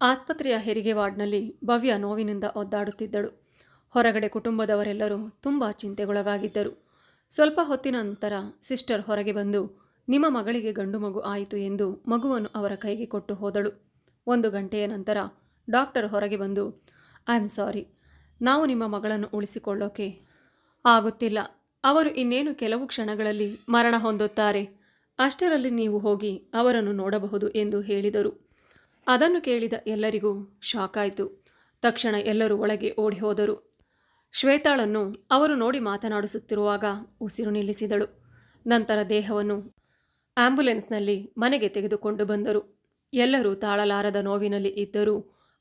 ಆಸ್ಪತ್ರೆಯ ಹೆರಿಗೆ ವಾರ್ಡ್ನಲ್ಲಿ ಭವ್ಯ ನೋವಿನಿಂದ ಒದ್ದಾಡುತ್ತಿದ್ದಳು. ಹೊರಗಡೆ ಕುಟುಂಬದವರೆಲ್ಲರೂ ತುಂಬ ಚಿಂತೆಗೊಳಗಾಗಿದ್ದರು. ಸ್ವಲ್ಪ ಹೊತ್ತಿನ ನಂತರ ಸಿಸ್ಟರ್ ಹೊರಗೆ ಬಂದು, ನಿಮ್ಮ ಮಗಳಿಗೆ ಗಂಡು ಮಗು ಆಯಿತು ಎಂದು ಮಗುವನ್ನು ಅವರ ಕೈಗೆ ಕೊಟ್ಟು ಹೋದಳು. ಒಂದು ಗಂಟೆಯ ನಂತರ ಡಾಕ್ಟರ್ ಹೊರಗೆ ಬಂದು, ಐ ಆಮ್ ಸಾರಿ, ನಾವು ನಿಮ್ಮ ಮಗಳನ್ನು ಉಳಿಸಿಕೊಳ್ಳೋಕೆ ಆಗುತ್ತಿಲ್ಲ. ಅವರು ಇನ್ನೇನು ಕೆಲವು ಕ್ಷಣಗಳಲ್ಲಿ ಮರಣ ಹೊಂದುತ್ತಾರೆ. ಅಷ್ಟರಲ್ಲಿ ನೀವು ಹೋಗಿ ಅವರನ್ನು ನೋಡಬಹುದು ಎಂದು ಹೇಳಿದರು. ಅದನ್ನು ಕೇಳಿದ ಎಲ್ಲರಿಗೂ ಶಾಕ್ ಆಯಿತು ತಕ್ಷಣ ಎಲ್ಲರೂ ಒಳಗೆ ಓಡಿ ಹೋದರು. ಶ್ವೇತಾಳನ್ನು ಅವರು ನೋಡಿ ಮಾತನಾಡಿಸುತ್ತಿರುವಾಗ ಉಸಿರು ನಿಲ್ಲಿಸಿದಳು. ನಂತರ ದೇಹವನ್ನು ಆಂಬ್ಯುಲೆನ್ಸ್ನಲ್ಲಿ ಮನೆಗೆ ತೆಗೆದುಕೊಂಡು ಬಂದರು. ಎಲ್ಲರೂ ತಾಳಲಾರದ ನೋವಿನಲ್ಲಿ ಇದ್ದರೂ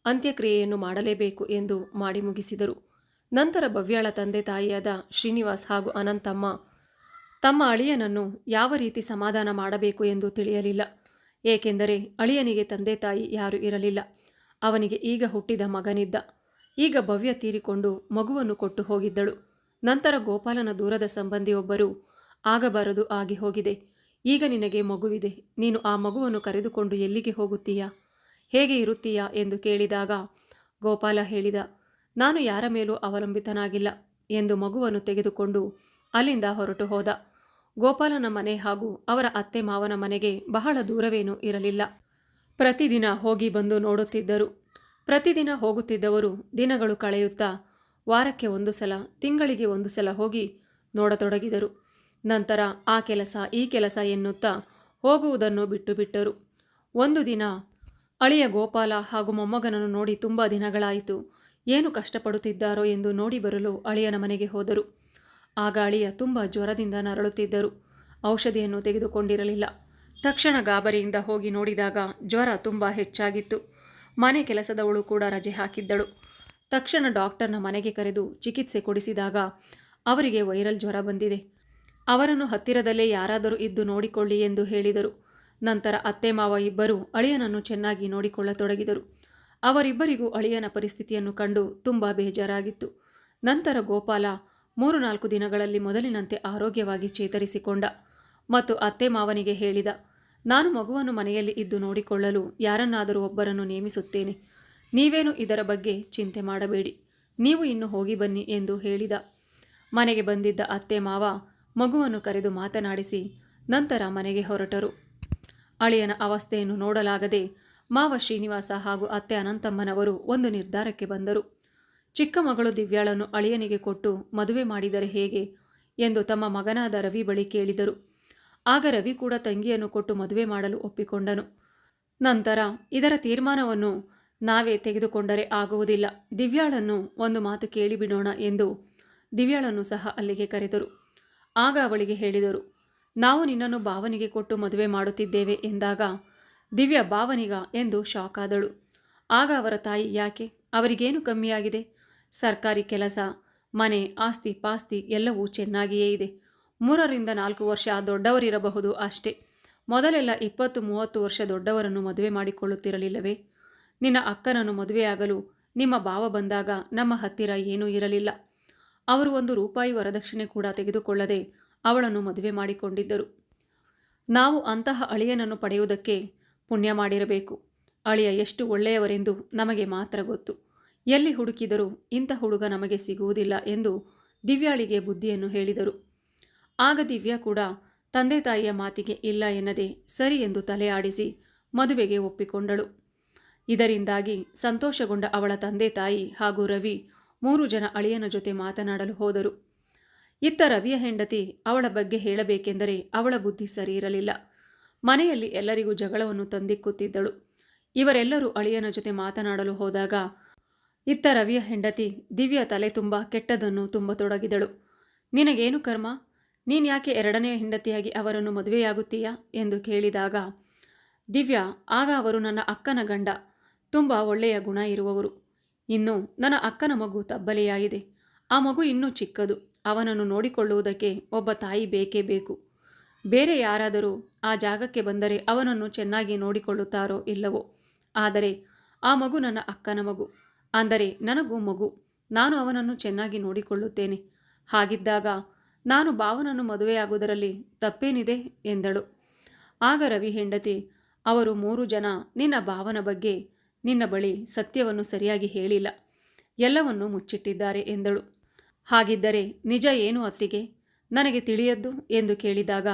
ಅಂತ್ಯಕ್ರಿಯೆಯನ್ನು ಮಾಡಲೇಬೇಕು ಎಂದು ಮಾಡಿ ಮುಗಿಸಿದರು. ನಂತರ ಭವ್ಯಾಳ ತಂದೆ ತಾಯಿಯಾದ ಶ್ರೀನಿವಾಸ್ ಹಾಗೂ ಅನಂತಮ್ಮ ತಮ್ಮ ಅಳಿಯನನ್ನು ಯಾವ ರೀತಿ ಸಮಾಧಾನ ಮಾಡಬೇಕು ಎಂದು ತಿಳಿಯಲಿಲ್ಲ. ಏಕೆಂದರೆ ಅಳಿಯನಿಗೆ ತಂದೆ ತಾಯಿ ಯಾರೂ ಇರಲಿಲ್ಲ. ಅವನಿಗೆ ಈಗ ಹುಟ್ಟಿದ ಮಗನಿದ್ದ. ಈಗ ಭವ್ಯ ತೀರಿಕೊಂಡು ಮಗುವನ್ನು ಕೊಟ್ಟು ಹೋಗಿದ್ದಳು. ನಂತರ ಗೋಪಾಲನ ದೂರದ ಸಂಬಂಧಿಯೊಬ್ಬರು, ಆಗಬಾರದು, ಆಗಿ ಹೋಗಿದೆ. ಈಗ ನಿನಗೆ ಮಗುವಿದೆ. ನೀನು ಆ ಮಗುವನ್ನು ಕರೆದುಕೊಂಡು ಎಲ್ಲಿಗೆ ಹೋಗುತ್ತೀಯಾ? ಹೇಗೆ ಇರುತ್ತೀಯಾ? ಎಂದು ಕೇಳಿದಾಗ ಗೋಪಾಲ ಹೇಳಿದ, ನಾನು ಯಾರ ಮೇಲೂ ಅವಲಂಬಿತನಾಗಿಲ್ಲ ಎಂದು ಮಗುವನ್ನು ತೆಗೆದುಕೊಂಡು ಅಲ್ಲಿಂದ ಹೊರಟು ಹೋದ. ಗೋಪಾಲನ ಮನೆ ಹಾಗೂ ಅವರ ಅತ್ತೆ ಮಾವನ ಮನೆಗೆ ಬಹಳ ದೂರವೇನೂ ಇರಲಿಲ್ಲ. ಪ್ರತಿದಿನ ಹೋಗಿ ಬಂದು ನೋಡುತ್ತಿದ್ದರು. ಪ್ರತಿದಿನ ಹೋಗುತ್ತಿದ್ದವರು ದಿನಗಳು ಕಳೆಯುತ್ತಾ ವಾರಕ್ಕೆ ಒಂದು ಸಲ, ತಿಂಗಳಿಗೆ ಒಂದು ಸಲ ಹೋಗಿ ನೋಡತೊಡಗಿದರು. ನಂತರ ಆ ಕೆಲಸ, ಈ ಕೆಲಸ ಎನ್ನುತ್ತಾ ಹೋಗುವುದನ್ನು ಬಿಟ್ಟು ಬಿಟ್ಟರು. ಒಂದು ದಿನ ಅಳಿಯ ಗೋಪಾಲ ಹಾಗೂ ಮೊಮ್ಮಗನನ್ನು ನೋಡಿ ತುಂಬ ದಿನಗಳಾಯಿತು. ಏನು ಕಷ್ಟಪಡುತ್ತಿದ್ದಾರೋ ಎಂದು ನೋಡಿ ಬರಲು ಅಳಿಯನ ಮನೆಗೆ ಹೋದರು. ಆಗ ಗಾಳಿಯ ತುಂಬ ಜ್ವರದಿಂದ ನರಳುತ್ತಿದ್ದರು. ಔಷಧಿಯನ್ನು ತೆಗೆದುಕೊಂಡಿರಲಿಲ್ಲ. ತಕ್ಷಣ ಗಾಬರಿಯಿಂದ ಹೋಗಿ ನೋಡಿದಾಗ ಜ್ವರ ತುಂಬ ಹೆಚ್ಚಾಗಿತ್ತು. ಮನೆ ಕೆಲಸದವಳು ಕೂಡ ರಜೆ ಹಾಕಿದ್ದಳು. ತಕ್ಷಣ ಡಾಕ್ಟರ್ನ ಮನೆಗೆ ಕರೆದು ಚಿಕಿತ್ಸೆ ಕೊಡಿಸಿದಾಗ ಅವರಿಗೆ ವೈರಲ್ ಜ್ವರ ಬಂದಿದೆ. ಅವರನ್ನು ಹತ್ತಿರದಲ್ಲೇ ಯಾರಾದರೂ ಇದ್ದು ನೋಡಿಕೊಳ್ಳಿ ಎಂದು ಹೇಳಿದರು. ನಂತರ ಅತ್ತೆ ಮಾವ ಇಬ್ಬರು ಅಳಿಯನನ್ನು ಚೆನ್ನಾಗಿ ನೋಡಿಕೊಳ್ಳತೊಡಗಿದರು. ಅವರಿಬ್ಬರಿಗೂ ಅಳಿಯನ ಪರಿಸ್ಥಿತಿಯನ್ನು ಕಂಡು ತುಂಬ ಬೇಜಾರಾಗಿತ್ತು. ನಂತರ ಗೋಪಾಲ ಮೂರು ನಾಲ್ಕು ದಿನಗಳಲ್ಲಿ ಮೊದಲಿನಂತೆ ಆರೋಗ್ಯವಾಗಿ ಚೇತರಿಸಿಕೊಂಡ. ಮತ್ತು ಅತ್ತೆ ಮಾವನಿಗೆ ಹೇಳಿದ, ನಾನು ಮಗುವನ್ನು ಮನೆಯಲ್ಲಿ ಇದ್ದು ನೋಡಿಕೊಳ್ಳಲು ಯಾರನ್ನಾದರೂ ಒಬ್ಬರನ್ನು ನೇಮಿಸುತ್ತೇನೆ. ನೀವೇನು ಇದರ ಬಗ್ಗೆ ಚಿಂತೆ ಮಾಡಬೇಡಿ. ನೀವು ಇನ್ನು ಹೋಗಿ ಬನ್ನಿ ಎಂದು ಹೇಳಿದ. ಮನೆಗೆ ಬಂದಿದ್ದ ಅತ್ತೆ ಮಾವ ಮಗುವನ್ನು ಕರೆದು ಮಾತನಾಡಿಸಿ ನಂತರ ಮನೆಗೆ ಹೊರಟರು. ಅಳಿಯನ ಅವಸ್ಥೆಯನ್ನು ನೋಡಲಾಗದೆ ಮಾವ ಶ್ರೀನಿವಾಸ ಹಾಗೂ ಅತ್ತೆ ಅನಂತಮ್ಮನವರು ಒಂದು ನಿರ್ಧಾರಕ್ಕೆ ಬಂದರು. ಚಿಕ್ಕ ಮಗಳು ದಿವ್ಯಾಳನ್ನು ಅಳಿಯನಿಗೆ ಕೊಟ್ಟು ಮದುವೆ ಮಾಡಿದರೆ ಹೇಗೆ ಎಂದು ತಮ್ಮ ಮಗನಾದ ರವಿ ಬಳಿ ಕೇಳಿದರು. ಆಗ ರವಿ ಕೂಡ ತಂಗಿಯನ್ನು ಕೊಟ್ಟು ಮದುವೆ ಮಾಡಲು ಒಪ್ಪಿಕೊಂಡನು. ನಂತರ ಇದರ ತೀರ್ಮಾನವನ್ನು ನಾವೇ ತೆಗೆದುಕೊಂಡರೆ ಆಗುವುದಿಲ್ಲ. ದಿವ್ಯಾಳನ್ನು ಒಂದು ಮಾತು ಕೇಳಿಬಿಡೋಣ ಎಂದು ದಿವ್ಯಾಳನ್ನು ಸಹ ಅಲ್ಲಿಗೆ ಕರೆದರು. ಆಗ ಅವಳಿಗೆ ಹೇಳಿದರು, ನಾವು ನಿನ್ನನ್ನು ಭಾವನಿಗೆ ಕೊಟ್ಟು ಮದುವೆ ಮಾಡುತ್ತಿದ್ದೇವೆ ಎಂದಾಗ ದಿವ್ಯ ಭಾವನಿಗ ಎಂದು ಶಾಕ್ ಆದಳು. ಆಗ ಅವರ ತಾಯಿ, ಯಾಕೆ? ಅವರಿಗೇನು ಕಮ್ಮಿಯಾಗಿದೆ? ಸರ್ಕಾರಿ ಕೆಲಸ, ಮನೆ, ಆಸ್ತಿ ಪಾಸ್ತಿ ಎಲ್ಲವೂ ಚೆನ್ನಾಗಿಯೇ ಇದೆ. ಮೂರರಿಂದ ನಾಲ್ಕು ವರ್ಷ ದೊಡ್ಡವರಿರಬಹುದು ಅಷ್ಟೇ. ಮೊದಲೆಲ್ಲ ಇಪ್ಪತ್ತು, ಮೂವತ್ತು ವರ್ಷ ದೊಡ್ಡವರನ್ನು ಮದುವೆ ಮಾಡಿಕೊಳ್ಳುತ್ತಿರಲಿಲ್ಲವೇ? ನಿನ್ನ ಅಕ್ಕನನ್ನು ಮದುವೆಯಾಗಲು ನಿಮ್ಮ ಭಾವ ಬಂದಾಗ ನಮ್ಮ ಹತ್ತಿರ ಏನೂ ಇರಲಿಲ್ಲ. ಅವರು ಒಂದು ರೂಪಾಯಿ ವರದಕ್ಷಿಣೆ ಕೂಡ ತೆಗೆದುಕೊಳ್ಳದೆ ಅವಳನ್ನು ಮದುವೆ ಮಾಡಿಕೊಂಡಿದ್ದರು. ನಾವು ಅಂತಹ ಅಳಿಯನನ್ನು ಪಡೆಯುವುದಕ್ಕೆ ಪುಣ್ಯ ಮಾಡಿರಬೇಕು. ಅಳಿಯ ಎಷ್ಟು ಒಳ್ಳೆಯವರೆಂದು ನಮಗೆ ಮಾತ್ರ ಗೊತ್ತು. ಎಲ್ಲಿ ಹುಡುಕಿದರೂ ಇಂಥ ಹುಡುಗ ನಮಗೆ ಸಿಗುವುದಿಲ್ಲ ಎಂದು ದಿವ್ಯಾಳಿಗೆ ಬುದ್ಧಿಯನ್ನು ಹೇಳಿದರು. ಆಗ ದಿವ್ಯಾ ಕೂಡ, ತಂದೆ ತಾಯಿಯ ಮಾತಿಗೆ ಇಲ್ಲ ಎನ್ನದೆ ಸರಿ ಎಂದು ತಲೆ ಆಡಿಸಿ ಮದುವೆಗೆ ಒಪ್ಪಿಕೊಂಡಳು. ಇದರಿಂದಾಗಿ ಸಂತೋಷಗೊಂಡ ಅವಳ ತಂದೆ ತಾಯಿ ಹಾಗೂ ರವಿ ಮೂರು ಜನ ಅಳಿಯನ ಜೊತೆ ಮಾತನಾಡಲು ಹೋದರು. ಇತ್ತ ರವಿಯ ಹೆಂಡತಿ ಅವಳ ಬಗ್ಗೆ ಹೇಳಬೇಕೆಂದರೆ ಅವಳ ಬುದ್ಧಿ ಸರಿ ಇರಲಿಲ್ಲ. ಮನೆಯಲ್ಲಿ ಎಲ್ಲರಿಗೂ ಜಗಳವನ್ನು ತಂದಿಕ್ಕುತ್ತಿದ್ದಳು. ಇವರೆಲ್ಲರೂ ಅಳಿಯನ ಜೊತೆ ಮಾತನಾಡಲು ಹೋದಾಗ ಇತ್ತ ರವಿಯ ಹೆಂಡತಿ ದಿವ್ಯ ತಲೆ ತುಂಬ ಕೆಟ್ಟದನ್ನು ತುಂಬತೊಡಗಿದಳು ನಿನಗೇನು ಕರ್ಮ? ನೀನು ಯಾಕೆ ಎರಡನೇ ಹೆಂಡತಿಯಾಗಿ ಅವರನ್ನು ಮದುವೆಯಾಗುತ್ತೀಯಾ? ಎಂದು ಕೇಳಿದಾಗ, ದಿವ್ಯ, ಆಗ ಅವರು ನನ್ನ ಅಕ್ಕನ ಗಂಡ. ತುಂಬ ಒಳ್ಳೆಯ ಗುಣ ಇರುವವರು. ಇನ್ನು ನನ್ನ ಅಕ್ಕನ ಮಗು ತಬ್ಬಲಿಯಾಗಿದೆ. ಆ ಮಗು ಇನ್ನೂ ಚಿಕ್ಕದು. ಅವನನ್ನು ನೋಡಿಕೊಳ್ಳುವುದಕ್ಕೆ ಒಬ್ಬ ತಾಯಿ ಬೇಕೇ ಬೇಕು. ಬೇರೆ ಯಾರಾದರೂ ಆ ಜಾಗಕ್ಕೆ ಬಂದರೆ ಅವನನ್ನು ಚೆನ್ನಾಗಿ ನೋಡಿಕೊಳ್ಳುತ್ತಾರೋ ಇಲ್ಲವೋ? ಆದರೆ ಆ ಮಗು ನನ್ನ ಅಕ್ಕನ ಮಗು. ಅಂದರೆ ನನಗೂ ಮಗು. ನಾನು ಅವನನ್ನು ಚೆನ್ನಾಗಿ ನೋಡಿಕೊಳ್ಳುತ್ತೇನೆ. ಹಾಗಿದ್ದಾಗ ನಾನು ಭಾವನನ್ನು ಮದುವೆಯಾಗುವುದರಲ್ಲಿ ತಪ್ಪೇನಿದೆ ಎಂದಳು. ಆಗ ರವಿ ಹೆಂಡತಿ, ಅವರು ಮೂರು ಜನ ನಿನ್ನ ಭಾವನ ಬಗ್ಗೆ ನಿನ್ನ ಬಳಿ ಸತ್ಯವನ್ನು ಸರಿಯಾಗಿ ಹೇಳಿಲ್ಲ. ಎಲ್ಲವನ್ನೂ ಮುಚ್ಚಿಟ್ಟಿದ್ದಾರೆ ಎಂದಳು. ಹಾಗಿದ್ದರೆ ನಿಜ ಏನು ಅತ್ತಿಗೆ? ನನಗೆ ತಿಳಿಯದ್ದು ಎಂದು ಕೇಳಿದಾಗ,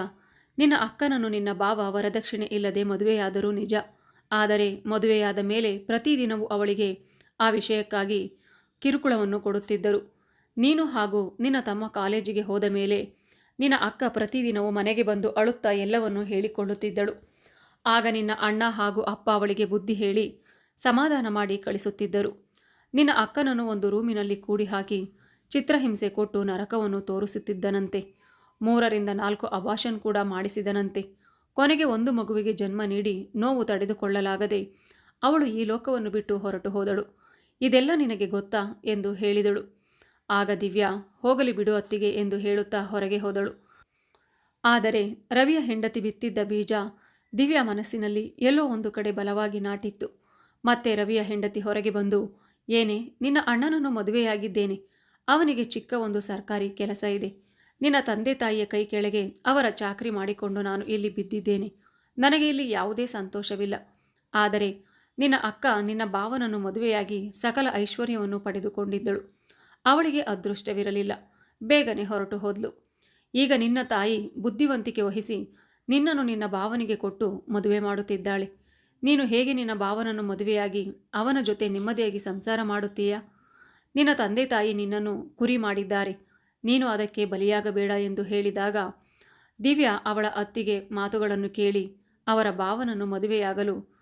ನಿನ್ನ ಅಕ್ಕನನ್ನು ನಿನ್ನ ಭಾವ ವರದಕ್ಷಿಣೆ ಇಲ್ಲದೆ ಮದುವೆಯಾದರೂ ನಿಜ. ಆದರೆ ಮದುವೆಯಾದ ಮೇಲೆ ಪ್ರತಿದಿನವೂ ಅವಳಿಗೆ ಆ ವಿಷಯಕ್ಕಾಗಿ ಕಿರುಕುಳವನ್ನು ಕೊಡುತ್ತಿದ್ದರು. ನೀನು ಹಾಗೂ ನಿನ್ನ ತಮ್ಮ ಕಾಲೇಜಿಗೆ ಹೋದ ಮೇಲೆ ನಿನ್ನ ಅಕ್ಕ ಪ್ರತಿದಿನವೂ ಮನೆಗೆ ಬಂದು ಅಳುತ್ತಾ ಎಲ್ಲವನ್ನೂ ಹೇಳಿಕೊಳ್ಳುತ್ತಿದ್ದಳು. ಆಗ ನಿನ್ನ ಅಣ್ಣ ಹಾಗೂ ಅಪ್ಪ ಅವಳಿಗೆ ಬುದ್ಧಿ ಹೇಳಿ ಸಮಾಧಾನ ಮಾಡಿ ಕಳಿಸುತ್ತಿದ್ದರು. ನಿನ್ನ ಅಕ್ಕನನ್ನು ಒಂದು ರೂಮಿನಲ್ಲಿ ಕೂಡಿ ಹಾಕಿ ಚಿತ್ರಹಿಂಸೆ ಕೊಟ್ಟು ನರಕವನ್ನು ತೋರಿಸುತ್ತಿದ್ದನಂತೆ. ಮೂರರಿಂದ ನಾಲ್ಕು ಅಭಾಷನ್ ಕೂಡ ಮಾಡಿಸಿದನಂತೆ. ಕೊನೆಗೆ ಒಂದು ಮಗುವಿಗೆ ಜನ್ಮ ನೀಡಿ ನೋವು ತಡೆದುಕೊಳ್ಳಲಾಗದೆ ಅವಳು ಈ ಲೋಕವನ್ನು ಬಿಟ್ಟು ಹೊರಟು ಹೋದಳು. ಇದೆಲ್ಲ ನಿನಗೆ ಗೊತ್ತಾ ಎಂದು ಹೇಳಿದಳು. ಆಗ ದಿವ್ಯಾ, ಹೋಗಲಿ ಬಿಡು ಅತ್ತಿಗೆ ಎಂದು ಹೇಳುತ್ತಾ ಹೊರಗೆ ಹೋದಳು. ಆದರೆ ರವಿಯ ಹೆಂಡತಿ ಬಿತ್ತಿದ್ದ ಬೀಜ ದಿವ್ಯಾ ಮನಸ್ಸಿನಲ್ಲಿ ಎಲ್ಲೋ ಒಂದು ಕಡೆ ಬಲವಾಗಿ ನಾಟಿತ್ತು. ಮತ್ತೆ ರವಿಯ ಹೆಂಡತಿ ಹೊರಗೆ ಬಂದು, ಏನೇ, ನಿನ್ನ ಅಣ್ಣನನ್ನು ಮದುವೆಯಾಗಿದ್ದೇನೆ. ಅವನಿಗೆ ಚಿಕ್ಕ ಒಂದು ಸರ್ಕಾರಿ ಕೆಲಸ ಇದೆ. ನಿನ್ನ ತಂದೆ ತಾಯಿಯ ಕೈ ಕೆಳಗೆ ಅವರ ಚಾಕರಿ ಮಾಡಿಕೊಂಡು ನಾನು ಇಲ್ಲಿ ಬಿದ್ದಿದ್ದೇನೆ. ನನಗೆ ಇಲ್ಲಿ ಯಾವುದೇ ಸಂತೋಷವಿಲ್ಲ. ಆದರೆ ನಿನ್ನ ಅಕ್ಕ ನಿನ್ನ ಭಾವನನ್ನು ಮದುವೆಯಾಗಿ ಸಕಲ ಐಶ್ವರ್ಯವನ್ನು ಪಡೆದುಕೊಂಡಿದ್ದಳು. ಅವಳಿಗೆ ಅದೃಷ್ಟವಿರಲಿಲ್ಲ. ಬೇಗನೆ ಹೊರಟು ಹೋದ್ಲು. ಈಗ ನಿನ್ನ ತಾಯಿ ಬುದ್ಧಿವಂತಿಕೆ ವಹಿಸಿ ನಿನ್ನನ್ನು ನಿನ್ನ ಭಾವನಿಗೆ ಕೊಟ್ಟು ಮದುವೆ ಮಾಡುತ್ತಿದ್ದಾಳೆ. ನೀನು ಹೇಗೆ ನಿನ್ನ ಭಾವನನ್ನು ಮದುವೆಯಾಗಿ ಅವನ ಜೊತೆ ನೆಮ್ಮದಿಯಾಗಿ ಸಂಸಾರ ಮಾಡುತ್ತೀಯಾ? ನಿನ್ನ ತಂದೆ ತಾಯಿ ನಿನ್ನನ್ನು ಕುರಿ ಮಾಡಿದ್ದಾರೆ. ನೀನು ಅದಕ್ಕೆ ಬಲಿಯಾಗಬೇಡ ಎಂದು ಹೇಳಿದಾಗ ದಿವ್ಯಾ ಅವಳ ಅತ್ತಿಗೆ ಮಾತುಗಳನ್ನು ಕೇಳಿ ಅವರ ಭಾವನನ್ನು ಮದುವೆಯಾಗಲು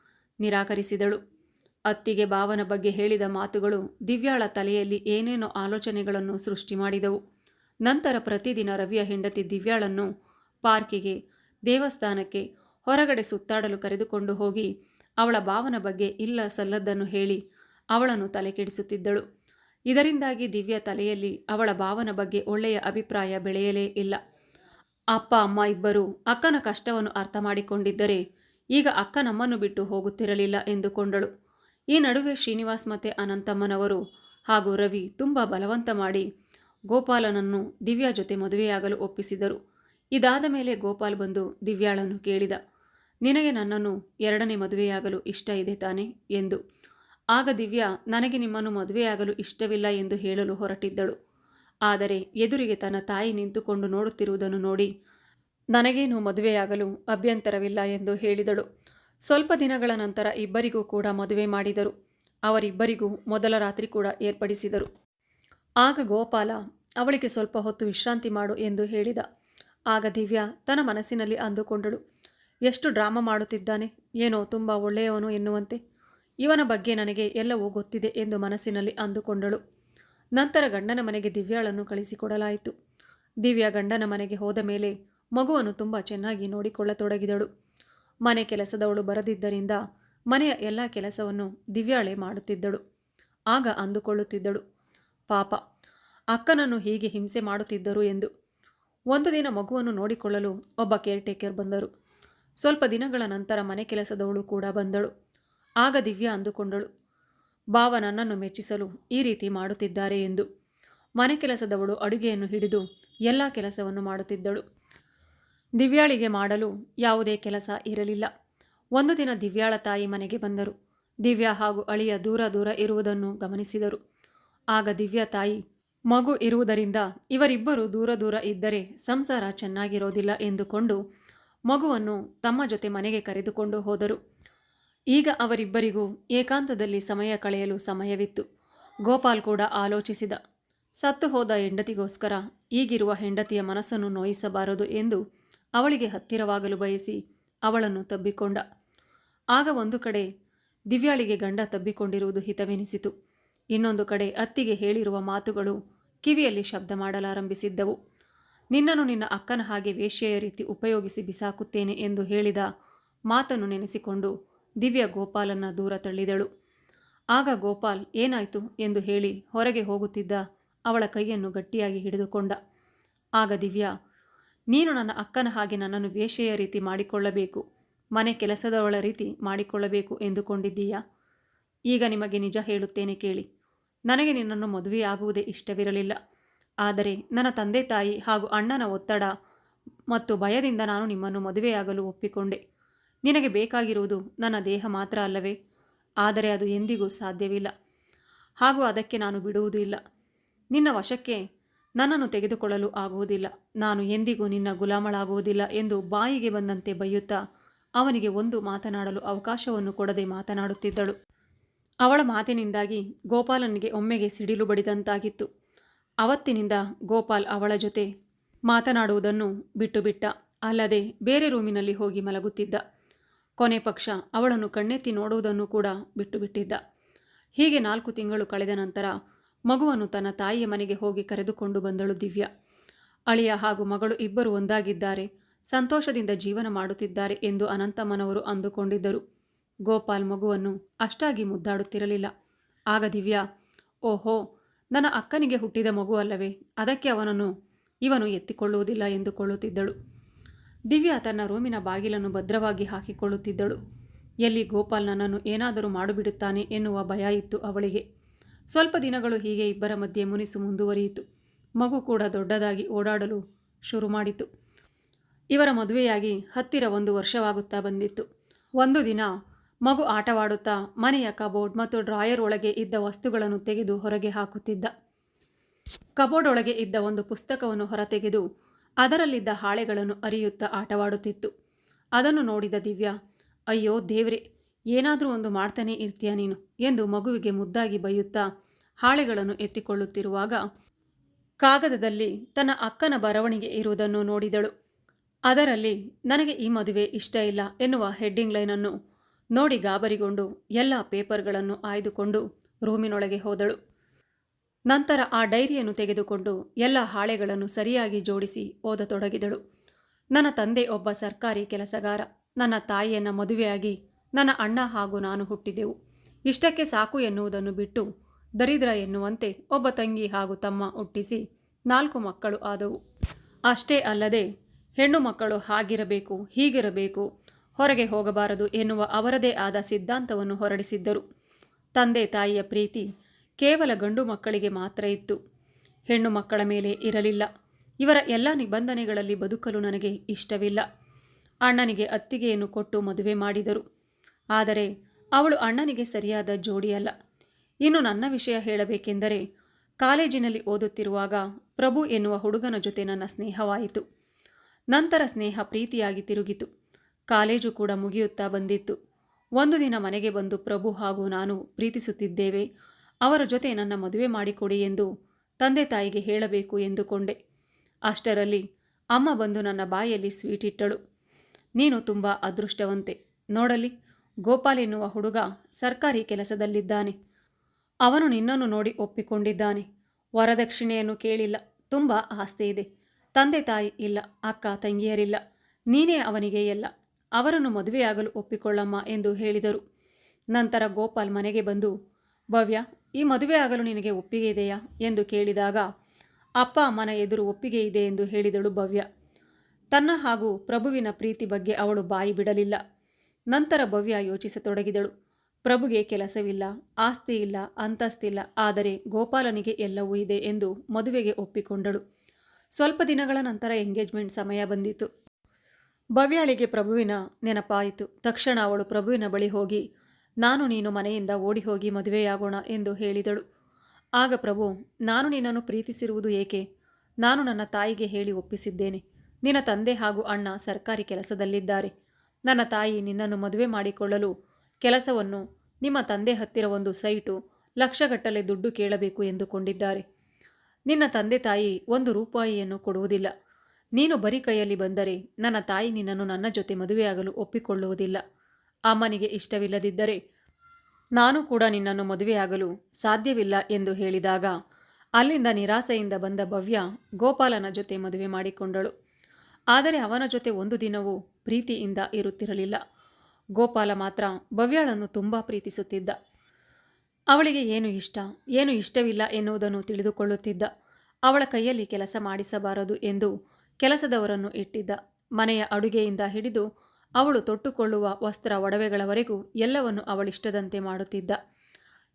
ನಿರಾಕರಿಸಿದಳು. ಅತ್ತಿಗೆ ಭಾವನ ಬಗ್ಗೆ ಹೇಳಿದ ಮಾತುಗಳು ದಿವ್ಯಾಳ ತಲೆಯಲ್ಲಿ ಏನೇನೋ ಆಲೋಚನೆಗಳನ್ನು ಸೃಷ್ಟಿ ಮಾಡಿದವು. ನಂತರ ಪ್ರತಿದಿನ ರವಿಯ ಹೆಂಡತಿ ದಿವ್ಯಾಳನ್ನು ಪಾರ್ಕಿಗೆ, ದೇವಸ್ಥಾನಕ್ಕೆ, ಹೊರಗಡೆ ಸುತ್ತಾಡಲು ಕರೆದುಕೊಂಡು ಹೋಗಿ ಅವಳ ಭಾವನ ಬಗ್ಗೆ ಇಲ್ಲ ಸಲ್ಲದ್ದನ್ನು ಹೇಳಿ ಅವಳನ್ನು ತಲೆಕೆಡಿಸುತ್ತಿದ್ದಳು ಇದರಿಂದಾಗಿ ದಿವ್ಯ ತಲೆಯಲ್ಲಿ ಅವಳ ಭಾವನ ಬಗ್ಗೆ ಒಳ್ಳೆಯ ಅಭಿಪ್ರಾಯ ಬೆಳೆಯಲೇ ಇಲ್ಲ. ಅಪ್ಪ, ಅಮ್ಮ ಇಬ್ಬರು ಅಕ್ಕನ ಕಷ್ಟವನ್ನು ಅರ್ಥ ಮಾಡಿಕೊಂಡಿದ್ದರೆ ಈಗ ಅಕ್ಕ ನಮ್ಮನ್ನು ಬಿಟ್ಟು ಹೋಗುತ್ತಿರಲಿಲ್ಲ ಎಂದುಕೊಂಡಳು. ಈ ನಡುವೆ ಶ್ರೀನಿವಾಸ್ ಮತ್ತೆ ಅನಂತಮ್ಮನವರು ಹಾಗೂ ರವಿ ತುಂಬ ಬಲವಂತ ಮಾಡಿ ಗೋಪಾಲನನ್ನು ದಿವ್ಯಾ ಜೊತೆ ಮದುವೆಯಾಗಲು ಒಪ್ಪಿಸಿದರು. ಇದಾದ ಮೇಲೆ ಗೋಪಾಲ್ ಬಂದು ದಿವ್ಯಾಳನ್ನು ಕೇಳಿದ, ನಿನಗೆ ನನ್ನನ್ನು ಎರಡನೇ ಮದುವೆಯಾಗಲು ಇಷ್ಟ ಇದೆ ತಾನೆ? ಎಂದು. ಆಗ ದಿವ್ಯಾ, ನನಗೆ ನಿಮ್ಮನ್ನು ಮದುವೆಯಾಗಲು ಇಷ್ಟವಿಲ್ಲ ಎಂದು ಹೇಳಲು ಹೊರಟಿದ್ದಳು. ಆದರೆ ಎದುರಿಗೆ ತನ್ನ ತಾಯಿ ನಿಂತುಕೊಂಡು ನೋಡುತ್ತಿರುವುದನ್ನು ನೋಡಿ ನನಗೇನು ಮದುವೆಯಾಗಲು ಅಭ್ಯಂತರವಿಲ್ಲ ಎಂದು ಹೇಳಿದಳು. ಸ್ವಲ್ಪ ದಿನಗಳ ನಂತರ ಇಬ್ಬರಿಗೂ ಕೂಡ ಮದುವೆ ಮಾಡಿದರು. ಅವರಿಬ್ಬರಿಗೂ ಮೊದಲ ರಾತ್ರಿ ಕೂಡ ಏರ್ಪಡಿಸಿದರು. ಆಗ ಗೋಪಾಲ, ಅವಳಿಗೆ ಸ್ವಲ್ಪ ಹೊತ್ತು ವಿಶ್ರಾಂತಿ ಮಾಡು ಎಂದು ಹೇಳಿದ. ಆಗ ದಿವ್ಯಾ ತನ್ನ ಮನಸ್ಸಿನಲ್ಲಿ ಅಂದುಕೊಂಡಳು. ಎಷ್ಟು ಡ್ರಾಮಾ ಮಾಡುತ್ತಿದ್ದಾನೆ? ಏನೋ ತುಂಬ ಒಳ್ಳೆಯವನು ಎನ್ನುವಂತೆ. ಇವನ ಬಗ್ಗೆ ನನಗೆ ಎಲ್ಲವೂ ಗೊತ್ತಿದೆ ಎಂದು ಮನಸ್ಸಿನಲ್ಲಿ ಅಂದುಕೊಂಡಳು. ನಂತರ ಗಂಡನ ಮನೆಗೆ ದಿವ್ಯಾಳನ್ನು ಕಳಿಸಿಕೊಡಲಾಯಿತು. ದಿವ್ಯಾ ಗಂಡನ ಮನೆಗೆ ಹೋದ ಮೇಲೆ ಮಗುವನ್ನು ತುಂಬ ಚೆನ್ನಾಗಿ ನೋಡಿಕೊಳ್ಳತೊಡಗಿದಳು. ಮನೆ ಕೆಲಸದವಳು ಬರದಿದ್ದರಿಂದ ಮನೆಯ ಎಲ್ಲ ಕೆಲಸವನ್ನು ದಿವ್ಯಾಳೆ ಮಾಡುತ್ತಿದ್ದಳು. ಆಗ ಅಂದುಕೊಳ್ಳುತ್ತಿದ್ದಳು, ಪಾಪ, ಅಕ್ಕನನ್ನು ಹೀಗೆ ಹಿಂಸೆ ಮಾಡುತ್ತಿದ್ದರು ಎಂದು. ಒಂದು ದಿನ ಮಗುವನ್ನು ನೋಡಿಕೊಳ್ಳಲು ಒಬ್ಬ ಕೇರ್ಟೇಕರ್ ಬಂದರು. ಸ್ವಲ್ಪ ದಿನಗಳ ನಂತರ ಮನೆ ಕೆಲಸದವಳು ಕೂಡ ಬಂದಳು. ಆಗ ದಿವ್ಯಾ ಅಂದುಕೊಂಡಳು, ಬಾವ ನನ್ನನ್ನು ಮೆಚ್ಚಿಸಲು ಈ ರೀತಿ ಮಾಡುತ್ತಿದ್ದಾರೆ ಎಂದು. ಮನೆ ಕೆಲಸದವಳು ಅಡುಗೆಯನ್ನು ಹಿಡಿದು ಎಲ್ಲ ಕೆಲಸವನ್ನು ಮಾಡುತ್ತಿದ್ದಳು. ದಿವ್ಯಾಳಿಗೆ ಮಾಡಲು ಯಾವುದೇ ಕೆಲಸ ಇರಲಿಲ್ಲ. ಒಂದು ದಿನ ದಿವ್ಯಾಳ ತಾಯಿ ಮನೆಗೆ ಬಂದರು. ದಿವ್ಯಾ ಹಾಗೂ ಅಳಿಯ ದೂರ ದೂರ ಇರುವುದನ್ನು ಗಮನಿಸಿದರು. ಆಗ ದಿವ್ಯಾ ತಾಯಿ, ಮಗು ಇರುವುದರಿಂದ ಇವರಿಬ್ಬರು ದೂರ ದೂರ ಇದ್ದರೆ ಸಂಸಾರ ಚೆನ್ನಾಗಿರೋದಿಲ್ಲ ಎಂದುಕೊಂಡು ಮಗುವನ್ನು ತಮ್ಮ ಜೊತೆ ಮನೆಗೆ ಕರೆದುಕೊಂಡು ಹೋದರು. ಈಗ ಅವರಿಬ್ಬರಿಗೂ ಏಕಾಂತದಲ್ಲಿ ಸಮಯ ಕಳೆಯಲು ಸಮಯವಿತ್ತು. ಗೋಪಾಲ್ ಕೂಡ ಆಲೋಚಿಸಿದ, ಸತ್ತು ಹೋದ ಹೆಂಡತಿಗೋಸ್ಕರ ಈಗಿರುವ ಹೆಂಡತಿಯ ಮನಸ್ಸನ್ನು ನೋಯಿಸಬಾರದು ಎಂದು ಅವಳಿಗೆ ಹತ್ತಿರವಾಗಲು ಬಯಸಿ ಅವಳನ್ನು ತಬ್ಬಿಕೊಂಡ. ಆಗ ಒಂದು ಕಡೆ ದಿವ್ಯಾಳಿಗೆ ಗಂಡ ತಬ್ಬಿಕೊಂಡಿರುವುದು ಹಿತವೆನಿಸಿತು. ಇನ್ನೊಂದು ಕಡೆ ಅತ್ತಿಗೆ ಹೇಳಿರುವ ಮಾತುಗಳು ಕಿವಿಯಲ್ಲಿ ಶಬ್ದ ಮಾಡಲಾರಂಭಿಸಿದ್ದವು. ನಿನ್ನನ್ನು ನಿನ್ನ ಅಕ್ಕನ ಹಾಗೆ ವೇಶ್ಯೆಯ ರೀತಿ ಉಪಯೋಗಿಸಿ ಬಿಸಾಕುತ್ತೇನೆ ಎಂದು ಹೇಳಿದ ಮಾತನ್ನು ನೆನೆಸಿಕೊಂಡು ದಿವ್ಯ ಗೋಪಾಲನ್ನ ದೂರ ತಳ್ಳಿದಳು. ಆಗ ಗೋಪಾಲ್, ಏನಾಯ್ತು ಎಂದು ಹೇಳಿ ಹೊರಗೆ ಹೋಗುತ್ತಿದ್ದ ಅವಳ ಕೈಯನ್ನು ಗಟ್ಟಿಯಾಗಿ ಹಿಡಿದುಕೊಂಡ. ಆಗ ದಿವ್ಯಾ ನೀನು ನನ್ನ ಅಕ್ಕನ ಹಾಗೆ ನನ್ನನ್ನು ವೇಷೆಯ ರೀತಿ ಮಾಡಿಕೊಳ್ಳಬೇಕು, ಮನೆ ಕೆಲಸದವಳ ರೀತಿ ಮಾಡಿಕೊಳ್ಳಬೇಕು ಎಂದುಕೊಂಡಿದ್ದೀಯಾ? ಈಗ ನಿಮಗೆ ನಿಜ ಹೇಳುತ್ತೇನೆ ಕೇಳಿ. ನನಗೆ ನಿನ್ನನ್ನು ಮದುವೆಯಾಗುವುದೇ ಇಷ್ಟವಿರಲಿಲ್ಲ. ಆದರೆ ನನ್ನ ತಂದೆ ತಾಯಿ ಹಾಗೂ ಅಣ್ಣನ ಒತ್ತಡ ಮತ್ತು ಭಯದಿಂದ ನಾನು ನಿಮ್ಮನ್ನು ಮದುವೆಯಾಗಲು ಒಪ್ಪಿಕೊಂಡೆ. ನಿನಗೆ ಬೇಕಾಗಿರುವುದು ನನ್ನ ದೇಹ ಮಾತ್ರ ಅಲ್ಲವೇ? ಆದರೆ ಅದು ಎಂದಿಗೂ ಸಾಧ್ಯವಿಲ್ಲ. ಹಾಗೂ ಅದಕ್ಕೆ ನಾನು ಬಿಡುವುದೂ ಇಲ್ಲ ನಿನ್ನ ವಶಕ್ಕೆ ನನ್ನನ್ನು ತೆಗೆದುಕೊಳ್ಳಲು ಆಗುವುದಿಲ್ಲ. ನಾನು ಎಂದಿಗೂ ನಿನ್ನ ಗುಲಾಮಳಾಗುವುದಿಲ್ಲ ಎಂದು ಬಾಯಿಗೆ ಬಂದಂತೆ ಬೈಯುತ್ತಾ ಅವನಿಗೆ ಒಂದು ಮಾತನಾಡಲು ಅವಕಾಶವನ್ನು ಕೊಡದೆ ಮಾತನಾಡುತ್ತಿದ್ದಳು. ಅವಳ ಮಾತಿನಿಂದಾಗಿ ಗೋಪಾಲನಿಗೆ ಒಮ್ಮೆಗೆ ಸಿಡಿಲು ಬಡಿದಂತಾಗಿತ್ತು. ಅವತ್ತಿನಿಂದ ಗೋಪಾಲ್ ಅವಳ ಜೊತೆ ಮಾತನಾಡುವುದನ್ನು ಬಿಟ್ಟುಬಿಟ್ಟ. ಅಲ್ಲದೆ ಬೇರೆ ರೂಮಿನಲ್ಲಿ ಹೋಗಿ ಮಲಗುತ್ತಿದ್ದ. ಕೊನೆ ಪಕ್ಷ ಅವಳನ್ನು ಕಣ್ಣೆತ್ತಿ ನೋಡುವುದನ್ನು ಕೂಡ ಬಿಟ್ಟುಬಿಟ್ಟಿದ್ದ. ಹೀಗೆ ನಾಲ್ಕು ತಿಂಗಳು ಕಳೆದ ನಂತರ ಮಗುವನ್ನು ತನ್ನ ತಾಯಿಯ ಮನೆಗೆ ಹೋಗಿ ಕರೆದುಕೊಂಡು ಬಂದಳು ದಿವ್ಯ. ಅಳಿಯ ಹಾಗೂ ಮಗಳು ಇಬ್ಬರು ಒಂದಾಗಿದ್ದಾರೆ. ಸಂತೋಷದಿಂದ ಜೀವನ ಮಾಡುತ್ತಿದ್ದಾರೆ ಎಂದು ಅನಂತಮ್ಮನವರು ಅಂದುಕೊಂಡಿದ್ದರು. ಗೋಪಾಲ್ ಮಗುವನ್ನು ಅಷ್ಟಾಗಿ ಮುದ್ದಾಡುತ್ತಿರಲಿಲ್ಲ. ಆಗ ದಿವ್ಯಾ, ಓಹೋ, ನನ್ನ ಅಕ್ಕನಿಗೆ ಹುಟ್ಟಿದ ಮಗು ಅಲ್ಲವೇ? ಅದಕ್ಕೆ ಅವನನ್ನು ಇವನು ಎತ್ತಿಕೊಳ್ಳುವುದಿಲ್ಲ ಎಂದುಕೊಳ್ಳುತ್ತಿದ್ದಳು. ದಿವ್ಯಾ ತನ್ನ ರೂಮಿನ ಬಾಗಿಲನ್ನು ಭದ್ರವಾಗಿ ಹಾಕಿಕೊಳ್ಳುತ್ತಿದ್ದಳು. ಎಲ್ಲಿ ಗೋಪಾಲ್ ನನ್ನನ್ನು ಏನಾದರೂ ಮಾಡಿಬಿಡುತ್ತಾನೆ ಎನ್ನುವ ಭಯ ಇತ್ತು ಅವಳಿಗೆ. ಸ್ವಲ್ಪ ದಿನಗಳು ಹೀಗೆ ಇಬ್ಬರ ಮಧ್ಯೆ ಮುನಿಸು ಮುಂದುವರಿಯಿತು. ಮಗು ಕೂಡ ದೊಡ್ಡದಾಗಿ ಓಡಾಡಲು ಶುರು ಮಾಡಿತು. ಇವರ ಮದುವೆಯಾಗಿ ಹತ್ತಿರ ಒಂದು ವರ್ಷವಾಗುತ್ತಾ ಬಂದಿತ್ತು. ಒಂದು ದಿನ ಮಗು ಆಟವಾಡುತ್ತಾ ಮನೆಯ ಕಬೋರ್ಡ್ ಮತ್ತು ಡ್ರಾಯರ್ ಒಳಗೆ ಇದ್ದ ವಸ್ತುಗಳನ್ನು ತೆಗೆದು ಹೊರಗೆ ಹಾಕುತ್ತಿದ್ದ. ಕಬೋರ್ಡ್ ಒಳಗೆ ಇದ್ದ ಒಂದು ಪುಸ್ತಕವನ್ನು ಹೊರತೆಗೆದು ಅದರಲ್ಲಿದ್ದ ಹಾಳೆಗಳನ್ನು ಅರಿಯುತ್ತಾ ಆಟವಾಡುತ್ತಿತ್ತು. ಅದನ್ನು ನೋಡಿದ ದಿವ್ಯಾ, ಅಯ್ಯೋ ದೇವ್ರೆ ಏನಾದರೂ ಒಂದು ಮಾಡ್ತಾನೆ ಇರ್ತೀಯ ನೀನು ಎಂದು ಮಗುವಿಗೆ ಮುದ್ದಾಗಿ ಬೈಯುತ್ತಾ ಹಾಳೆಗಳನ್ನು ಎತ್ತಿಕೊಳ್ಳುತ್ತಿರುವಾಗ ಕಾಗದದಲ್ಲಿ ತನ್ನ ಅಕ್ಕನ ಬರವಣಿಗೆ ಇರುವುದನ್ನು ನೋಡಿದಳು. ಅದರಲ್ಲಿ ನನಗೆ ಈ ಮದುವೆ ಇಷ್ಟ ಇಲ್ಲ ಎನ್ನುವ ಹೆಡ್ಡಿಂಗ್ ಲೈನನ್ನು ನೋಡಿ ಗಾಬರಿಗೊಂಡು ಎಲ್ಲ ಪೇಪರ್ಗಳನ್ನು ಆಯ್ದುಕೊಂಡು ರೂಮಿನೊಳಗೆ ಹೋದಳು. ನಂತರ ಆ ಡೈರಿಯನ್ನು ತೆಗೆದುಕೊಂಡು ಎಲ್ಲ ಹಾಳೆಗಳನ್ನು ಸರಿಯಾಗಿ ಜೋಡಿಸಿ ಓದತೊಡಗಿದಳು ನನ್ನ ತಂದೆ ಒಬ್ಬ ಸರ್ಕಾರಿ ಕೆಲಸಗಾರ. ನನ್ನ ತಾಯಿಯನ್ನು ಮದುವೆಯಾಗಿ ನನ್ನ ಅಣ್ಣ ಹಾಗೂ ನಾನು ಹುಟ್ಟಿದೆವು. ಇಷ್ಟಕ್ಕೆ ಸಾಕು ಎನ್ನುವುದನ್ನು ಬಿಟ್ಟು ದರಿದ್ರ ಎನ್ನುವಂತೆ ಒಬ್ಬ ತಂಗಿ ಹಾಗೂ ತಮ್ಮ ಹುಟ್ಟಿಸಿ ನಾಲ್ಕು ಮಕ್ಕಳು ಆದವು. ಅಷ್ಟೇ ಅಲ್ಲದೆ ಹೆಣ್ಣು ಮಕ್ಕಳು ಹಾಗಿರಬೇಕು, ಹೀಗಿರಬೇಕು, ಹೊರಗೆ ಹೋಗಬಾರದು ಎನ್ನುವ ಅವರದೇ ಆದ ಸಿದ್ಧಾಂತವನ್ನು ಹೊರಡಿಸಿದ್ದರು. ತಂದೆ ತಾಯಿಯ ಪ್ರೀತಿ ಕೇವಲ ಗಂಡು ಮಕ್ಕಳಿಗೆ ಮಾತ್ರ ಇತ್ತು. ಹೆಣ್ಣು ಮಕ್ಕಳ ಮೇಲೆ ಇರಲಿಲ್ಲ. ಇವರ ಎಲ್ಲ ನಿಬಂಧನೆಗಳಲ್ಲಿ ಬದುಕಲು ನನಗೆ ಇಷ್ಟವಿಲ್ಲ. ಅಣ್ಣನಿಗೆ ಅತ್ತಿಗೆಯನ್ನು ಕೊಟ್ಟು ಮದುವೆ ಮಾಡಿದರು. ಆದರೆ ಅವಳು ಅಣ್ಣನಿಗೆ ಸರಿಯಾದ ಜೋಡಿಯಲ್ಲ ಇನ್ನು ನನ್ನ ವಿಷಯ ಹೇಳಬೇಕೆಂದರೆ, ಕಾಲೇಜಿನಲ್ಲಿ ಓದುತ್ತಿರುವಾಗ ಪ್ರಭು ಎನ್ನುವ ಹುಡುಗನ ಜೊತೆ ನನ್ನ ಸ್ನೇಹವಾಯಿತು. ನಂತರ ಸ್ನೇಹ ಪ್ರೀತಿಯಾಗಿ ತಿರುಗಿತು. ಕಾಲೇಜು ಕೂಡ ಮುಗಿಯುತ್ತಾ ಬಂದಿತ್ತು. ಒಂದು ದಿನ ಮನೆಗೆ ಬಂದು ಪ್ರಭು ಹಾಗೂ ನಾನು ಪ್ರೀತಿಸುತ್ತಿದ್ದೇವೆ. ಅವರ ಜೊತೆ ನನ್ನ ಮದುವೆ ಮಾಡಿಕೊಡಿ ಎಂದು ತಂದೆ ತಾಯಿಗೆ ಹೇಳಬೇಕು ಎಂದುಕೊಂಡೆ. ಅಷ್ಟರಲ್ಲಿ ಅಮ್ಮ ಬಂದು ನನ್ನ ಬಾಯಲ್ಲಿ ಸ್ವೀಟ್ ಇಟ್ಟಳು. ನೀನು ತುಂಬ ಅದೃಷ್ಟವಂತೆ. ನೋಡಲಿ ಗೋಪಾಲ್ ಎನ್ನುವ ಹುಡುಗ ಸರ್ಕಾರಿ ಕೆಲಸದಲ್ಲಿದ್ದಾನೆ. ಅವನು ನಿನ್ನನ್ನು ನೋಡಿ ಒಪ್ಪಿಕೊಂಡಿದ್ದಾನೆ. ವರದಕ್ಷಿಣೆಯನ್ನು ಕೇಳಿಲ್ಲ. ತುಂಬ ಆಸ್ತಿ ಇದೆ. ತಂದೆ ತಾಯಿ ಇಲ್ಲ. ಅಕ್ಕ ತಂಗಿಯರಿಲ್ಲ. ನೀನೇ ಅವನಿಗೆ ಎಲ್ಲ. ಅವರನ್ನು ಮದುವೆಯಾಗಲು ಒಪ್ಪಿಕೊಳ್ಳಮ್ಮ ಎಂದು ಹೇಳಿದರು. ನಂತರ ಗೋಪಾಲ್ ಮನೆಗೆ ಬಂದು, ಭವ್ಯ, ಈ ಮದುವೆಯಾಗಲು ನಿನಗೆ ಒಪ್ಪಿಗೆ ಇದೆಯಾ? ಎಂದು ಕೇಳಿದಾಗ, ಅಪ್ಪ ಅಮ್ಮನ ಎದುರು ಒಪ್ಪಿಗೆ ಇದೆ ಎಂದು ಹೇಳಿದಳು ಭವ್ಯ. ತನ್ನ ಹಾಗೂ ಪ್ರಭುವಿನ ಪ್ರೀತಿ ಬಗ್ಗೆ ಅವಳು ಬಾಯಿ ಬಿಡಲಿಲ್ಲ. ನಂತರ ಭವ್ಯ ಯೋಚಿಸತೊಡಗಿದಳು. ಪ್ರಭುಗೆ ಕೆಲಸವಿಲ್ಲ ಆಸ್ತಿ ಇಲ್ಲ ಅಂತಸ್ತಿಲ್ಲ, ಆದರೆ ಗೋಪಾಲನಿಗೆ ಎಲ್ಲವೂ ಇದೆ ಎಂದು ಮದುವೆಗೆ ಒಪ್ಪಿಕೊಂಡಳು. ಸ್ವಲ್ಪ ದಿನಗಳ ನಂತರ ಎಂಗೇಜ್ಮೆಂಟ್ ಸಮಯ ಬಂದಿತು. ಭವ್ಯಾಳಿಗೆ ಪ್ರಭುವಿನ ನೆನಪಾಯಿತು. ತಕ್ಷಣ ಅವಳು ಪ್ರಭುವಿನ ಬಳಿ ಹೋಗಿ, ನಾನು ನೀನು ಮನೆಯಿಂದ ಓಡಿ ಹೋಗಿ ಮದುವೆಯಾಗೋಣ ಎಂದು ಹೇಳಿದಳು. ಆಗ ಪ್ರಭು, ನಾನು ನಿನ್ನನ್ನು ಪ್ರೀತಿಸಿರುವುದು ಏಕೆ? ನಾನು ನನ್ನ ತಾಯಿಗೆ ಹೇಳಿ ಒಪ್ಪಿಸಿದ್ದೇನೆ. ನಿನ್ನ ತಂದೆ ಹಾಗೂ ಅಣ್ಣ ಸರ್ಕಾರಿ ಕೆಲಸದಲ್ಲಿದ್ದಾರೆ. ನನ್ನ ತಾಯಿ ನಿನ್ನನ್ನು ಮದುವೆ ಮಾಡಿಕೊಳ್ಳಲು ಕೆಲಸವನ್ನು ನಿಮ್ಮ ತಂದೆ ಹತ್ತಿರ ಒಂದು ಸೈಟು, ಲಕ್ಷಗಟ್ಟಲೆ ದುಡ್ಡು ಕೇಳಬೇಕು ಎಂದುಕೊಂಡಿದ್ದಾರೆ. ನಿನ್ನ ತಂದೆ ತಾಯಿ ಒಂದು ರೂಪಾಯಿಯನ್ನು ಕೊಡುವುದಿಲ್ಲ. ನೀನು ಬರಿ ಕೈಯಲ್ಲಿ ಬಂದರೆ ನನ್ನ ತಾಯಿ ನಿನ್ನನ್ನು ನನ್ನ ಜೊತೆ ಮದುವೆಯಾಗಲು ಒಪ್ಪಿಕೊಳ್ಳುವುದಿಲ್ಲ. ಅಮ್ಮನಿಗೆ ಇಷ್ಟವಿಲ್ಲದಿದ್ದರೆ ನಾನು ಕೂಡ ನಿನ್ನನ್ನು ಮದುವೆಯಾಗಲು ಸಾಧ್ಯವಿಲ್ಲ ಎಂದು ಹೇಳಿದಾಗ ಅಲ್ಲಿಂದ ನಿರಾಸೆಯಿಂದ ಬಂದ ಭವ್ಯ ಗೋಪಾಲನ ಜೊತೆ ಮದುವೆ ಮಾಡಿಕೊಂಡಳು. ಆದರೆ ಅವನ ಜೊತೆ ಒಂದು ದಿನವೂ ಪ್ರೀತಿಯಿಂದ ಇರುತ್ತಿರಲಿಲ್ಲ. ಗೋಪಾಲ ಮಾತ್ರ ಭವ್ಯಾಳನ್ನು ತುಂಬ ಪ್ರೀತಿಸುತ್ತಿದ್ದ. ಅವಳಿಗೆ ಏನು ಇಷ್ಟ? ಏನು ಇಷ್ಟವಿಲ್ಲ ಎನ್ನುವುದನ್ನು ತಿಳಿದುಕೊಳ್ಳುತ್ತಿದ್ದ. ಅವಳ ಕೈಯಲ್ಲಿ ಕೆಲಸ ಮಾಡಿಸಬಾರದು ಎಂದು ಕೆಲಸದವರನ್ನು ಇಟ್ಟಿದ್ದ. ಮನೆಯ ಅಡುಗೆಯಿಂದ ಹಿಡಿದು ಅವಳು ತೊಟ್ಟುಕೊಳ್ಳುವ ವಸ್ತ್ರ ಒಡವೆಗಳವರೆಗೂ ಎಲ್ಲವನ್ನು ಅವಳಿಷ್ಟದಂತೆ ಮಾಡುತ್ತಿದ್ದ.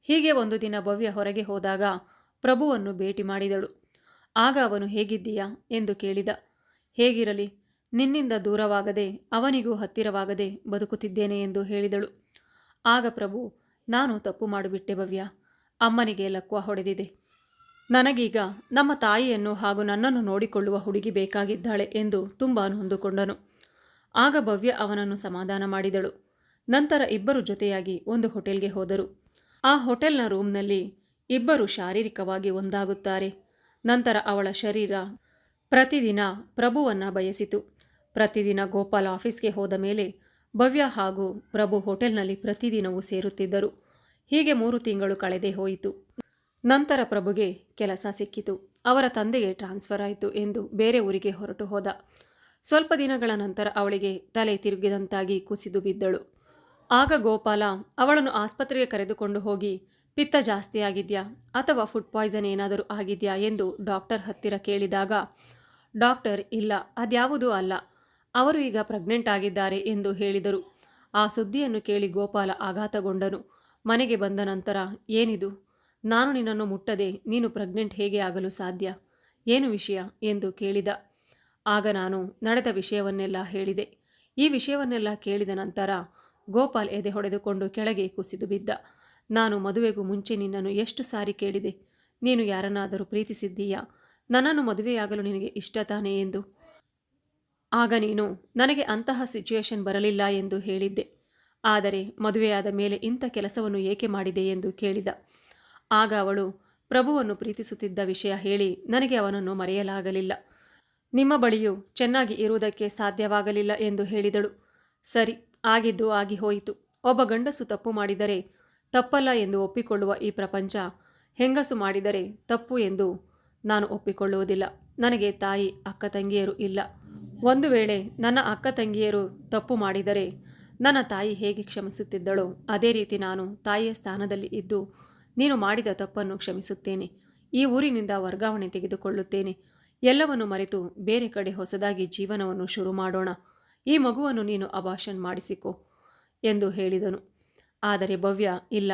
ಹೀಗೆ ಒಂದು ದಿನ ಭವ್ಯ ಹೊರಗೆ ಹೋದಾಗ ಪ್ರಭುವನ್ನು ಭೇಟಿ ಮಾಡಿದಳು. ಆಗ ಅವನು, ಹೇಗಿದ್ದೀಯಾ? ಎಂದು ಕೇಳಿದ. ಹೇಗಿರಲಿ? ನಿನ್ನಿಂದ ದೂರವಾಗದೆ ಅವನಿಗೂ ಹತ್ತಿರವಾಗದೆ ಬದುಕುತ್ತಿದ್ದೇನೆ ಎಂದು ಹೇಳಿದಳು. ಆಗ ಪ್ರಭು, ನಾನು ತಪ್ಪು ಮಾಡಿಬಿಟ್ಟೆ ಭವ್ಯ. ಅಮ್ಮನಿಗೆ ಲಕ್ವ ಹೊಡೆದಿದೆ. ನನಗೀಗ ನಮ್ಮ ತಾಯಿಯನ್ನು ಹಾಗೂ ನನ್ನನ್ನು ನೋಡಿಕೊಳ್ಳುವ ಹುಡುಗಿ ಬೇಕಾಗಿದ್ದಾಳೆ ಎಂದು ತುಂಬ ನೊಂದುಕೊಂಡನು. ಆಗ ಭವ್ಯ ಅವನನ್ನು ಸಮಾಧಾನ ಮಾಡಿದಳು. ನಂತರ ಇಬ್ಬರು ಜೊತೆಯಾಗಿ ಒಂದು ಹೋಟೆಲ್ಗೆ ಹೋದರು. ಆ ಹೋಟೆಲ್ನ ರೂಮ್ನಲ್ಲಿ ಇಬ್ಬರು ಶಾರೀರಿಕವಾಗಿ ಒಂದಾಗುತ್ತಾರೆ. ನಂತರ ಅವಳ ಶರೀರ ಪ್ರತಿದಿನ ಪ್ರಭುವನ್ನು ಬಯಸಿತು. ಪ್ರತಿದಿನ ಗೋಪಾಲ್ ಆಫೀಸ್ಗೆ ಹೋದ ಮೇಲೆ ಭವ್ಯ ಹಾಗೂ ಪ್ರಭು ಹೋಟೆಲ್ನಲ್ಲಿ ಪ್ರತಿದಿನವೂ ಸೇರುತ್ತಿದ್ದರು. ಹೀಗೆ ಮೂರು ತಿಂಗಳು ಕಳೆದೇ ಹೋಯಿತು. ನಂತರ ಪ್ರಭುಗೆ ಕೆಲಸ ಸಿಕ್ಕಿತು. ಅವರ ತಂದೆಗೆ ಟ್ರಾನ್ಸ್ಫರ್ ಆಯಿತು ಎಂದು ಬೇರೆ ಊರಿಗೆ ಹೊರಟು ಹೋದ. ಸ್ವಲ್ಪ ದಿನಗಳ ನಂತರ ಅವಳಿಗೆ ತಲೆ ತಿರುಗಿದಂತಾಗಿ ಕುಸಿದು ಬಿದ್ದಳು. ಆಗ ಗೋಪಾಲ, ಅವಳನ್ನು ಆಸ್ಪತ್ರೆಗೆ ಕರೆದುಕೊಂಡು ಹೋಗಿ, ಪಿತ್ತ ಜಾಸ್ತಿ ಆಗಿದ್ಯಾ ಅಥವಾ ಫುಡ್ ಪಾಯ್ಸನ್ ಏನಾದರೂ ಆಗಿದೆಯಾ ಎಂದು ಡಾಕ್ಟರ್ ಹತ್ತಿರ ಕೇಳಿದಾಗ, ಡಾಕ್ಟರ್, ಇಲ್ಲ, ಅದ್ಯಾವುದೂ ಅಲ್ಲ. ಅವರು ಈಗ ಪ್ರೆಗ್ನೆಂಟ್ ಆಗಿದ್ದಾರೆ ಎಂದು ಹೇಳಿದರು. ಆ ಸುದ್ದಿಯನ್ನು ಕೇಳಿ ಗೋಪಾಲ ಆಘಾತಗೊಂಡನು. ಮನೆಗೆ ಬಂದ ನಂತರ, ಏನಿದು? ನಾನು ನಿನ್ನನ್ನು ಮುಟ್ಟದೆ, ನೀನು ಪ್ರೆಗ್ನೆಂಟ್ ಹೇಗೆ ಆಗಲು ಸಾಧ್ಯ? ಏನು ವಿಷಯ? ಎಂದು ಕೇಳಿದ. ಆಗ ನಾನು ನಡೆದ ವಿಷಯವನ್ನೆಲ್ಲ ಹೇಳಿದೆ. ಈ ವಿಷಯವನ್ನೆಲ್ಲ ಕೇಳಿದ ನಂತರ ಗೋಪಾಲ್ ಎದೆ ಹೊಡೆದುಕೊಂಡು ಕೆಳಗೆ ಕುಸಿದು ಬಿದ್ದ. ನಾನು ಮದುವೆಗೂ ಮುಂಚೆ ನಿನ್ನನ್ನು ಎಷ್ಟು ಸಾರಿ ಕೇಳಿದೆ? ನೀನು ಯಾರನ್ನಾದರೂ ಪ್ರೀತಿಸಿದ್ದೀಯಾ? ನನ್ನನ್ನು ಮದುವೆಯಾಗಲು ನಿನಗೆ ಇಷ್ಟ ತಾನೇ ಎಂದು ಆಗ ನೀನು, ನನಗೆ ಅಂತಹ ಸಿಚುಯೇಷನ್ ಬರಲಿಲ್ಲ ಎಂದು ಹೇಳಿದ್ದೆ. ಆದರೆ ಮದುವೆಯಾದ ಮೇಲೆ ಇಂಥ ಕೆಲಸವನ್ನು ಏಕೆ ಮಾಡಿದೆ ಎಂದು ಕೇಳಿದ. ಆಗ ಅವಳು, ಪ್ರಭುವನ್ನು ಪ್ರೀತಿಸುತ್ತಿದ್ದ ವಿಷಯ ಹೇಳಿ ನನಗೆ ಅವನನ್ನು ಮರೆಯಲಾಗಲಿಲ್ಲ. ನಿಮ್ಮ ಬಳಿಯೂ ಚೆನ್ನಾಗಿ ಇರುವುದಕ್ಕೆ ಸಾಧ್ಯವಾಗಲಿಲ್ಲ ಎಂದು ಹೇಳಿದಳು. ಸರಿ, ಆಗಿದ್ದು ಆಗಿ ಹೋಯಿತು. ಒಬ್ಬ ಗಂಡಸು ತಪ್ಪು ಮಾಡಿದರೆ ತಪ್ಪಲ್ಲ ಎಂದು ಒಪ್ಪಿಕೊಳ್ಳುವ ಈ ಪ್ರಪಂಚ ಹೆಂಗಸು ಮಾಡಿದರೆ ತಪ್ಪು ಎಂದು ನಾನು ಒಪ್ಪಿಕೊಳ್ಳುವುದಿಲ್ಲ. ನನಗೆ ತಾಯಿ, ಅಕ್ಕ, ತಂಗಿಯರು ಇಲ್ಲ. ಒಂದು ವೇಳೆ ನನ್ನ ಅಕ್ಕ ತಂಗಿಯರು ತಪ್ಪು ಮಾಡಿದರೆ ನನ್ನ ತಾಯಿ ಹೇಗೆ ಕ್ಷಮಿಸುತ್ತಿದ್ದಳೋ? ಅದೇ ರೀತಿ ನಾನು ತಾಯಿಯ ಸ್ಥಾನದಲ್ಲಿ ಇದ್ದು ನೀನು ಮಾಡಿದ ತಪ್ಪನ್ನು ಕ್ಷಮಿಸುತ್ತೇನೆ. ಈ ಊರಿನಿಂದ ವರ್ಗಾವಣೆ ತೆಗೆದುಕೊಳ್ಳುತ್ತೇನೆ. ಎಲ್ಲವನ್ನು ಮರೆತು ಬೇರೆ ಕಡೆ ಹೊಸದಾಗಿ ಜೀವನವನ್ನು ಶುರು ಮಾಡೋಣ. ಈ ಮಗುವನ್ನು ನೀನು ಅಭಾಷಣ್ ಮಾಡಿಸಿಕೊ ಎಂದು ಹೇಳಿದನು. ಆದರೆ ಭವ್ಯ, ಇಲ್ಲ.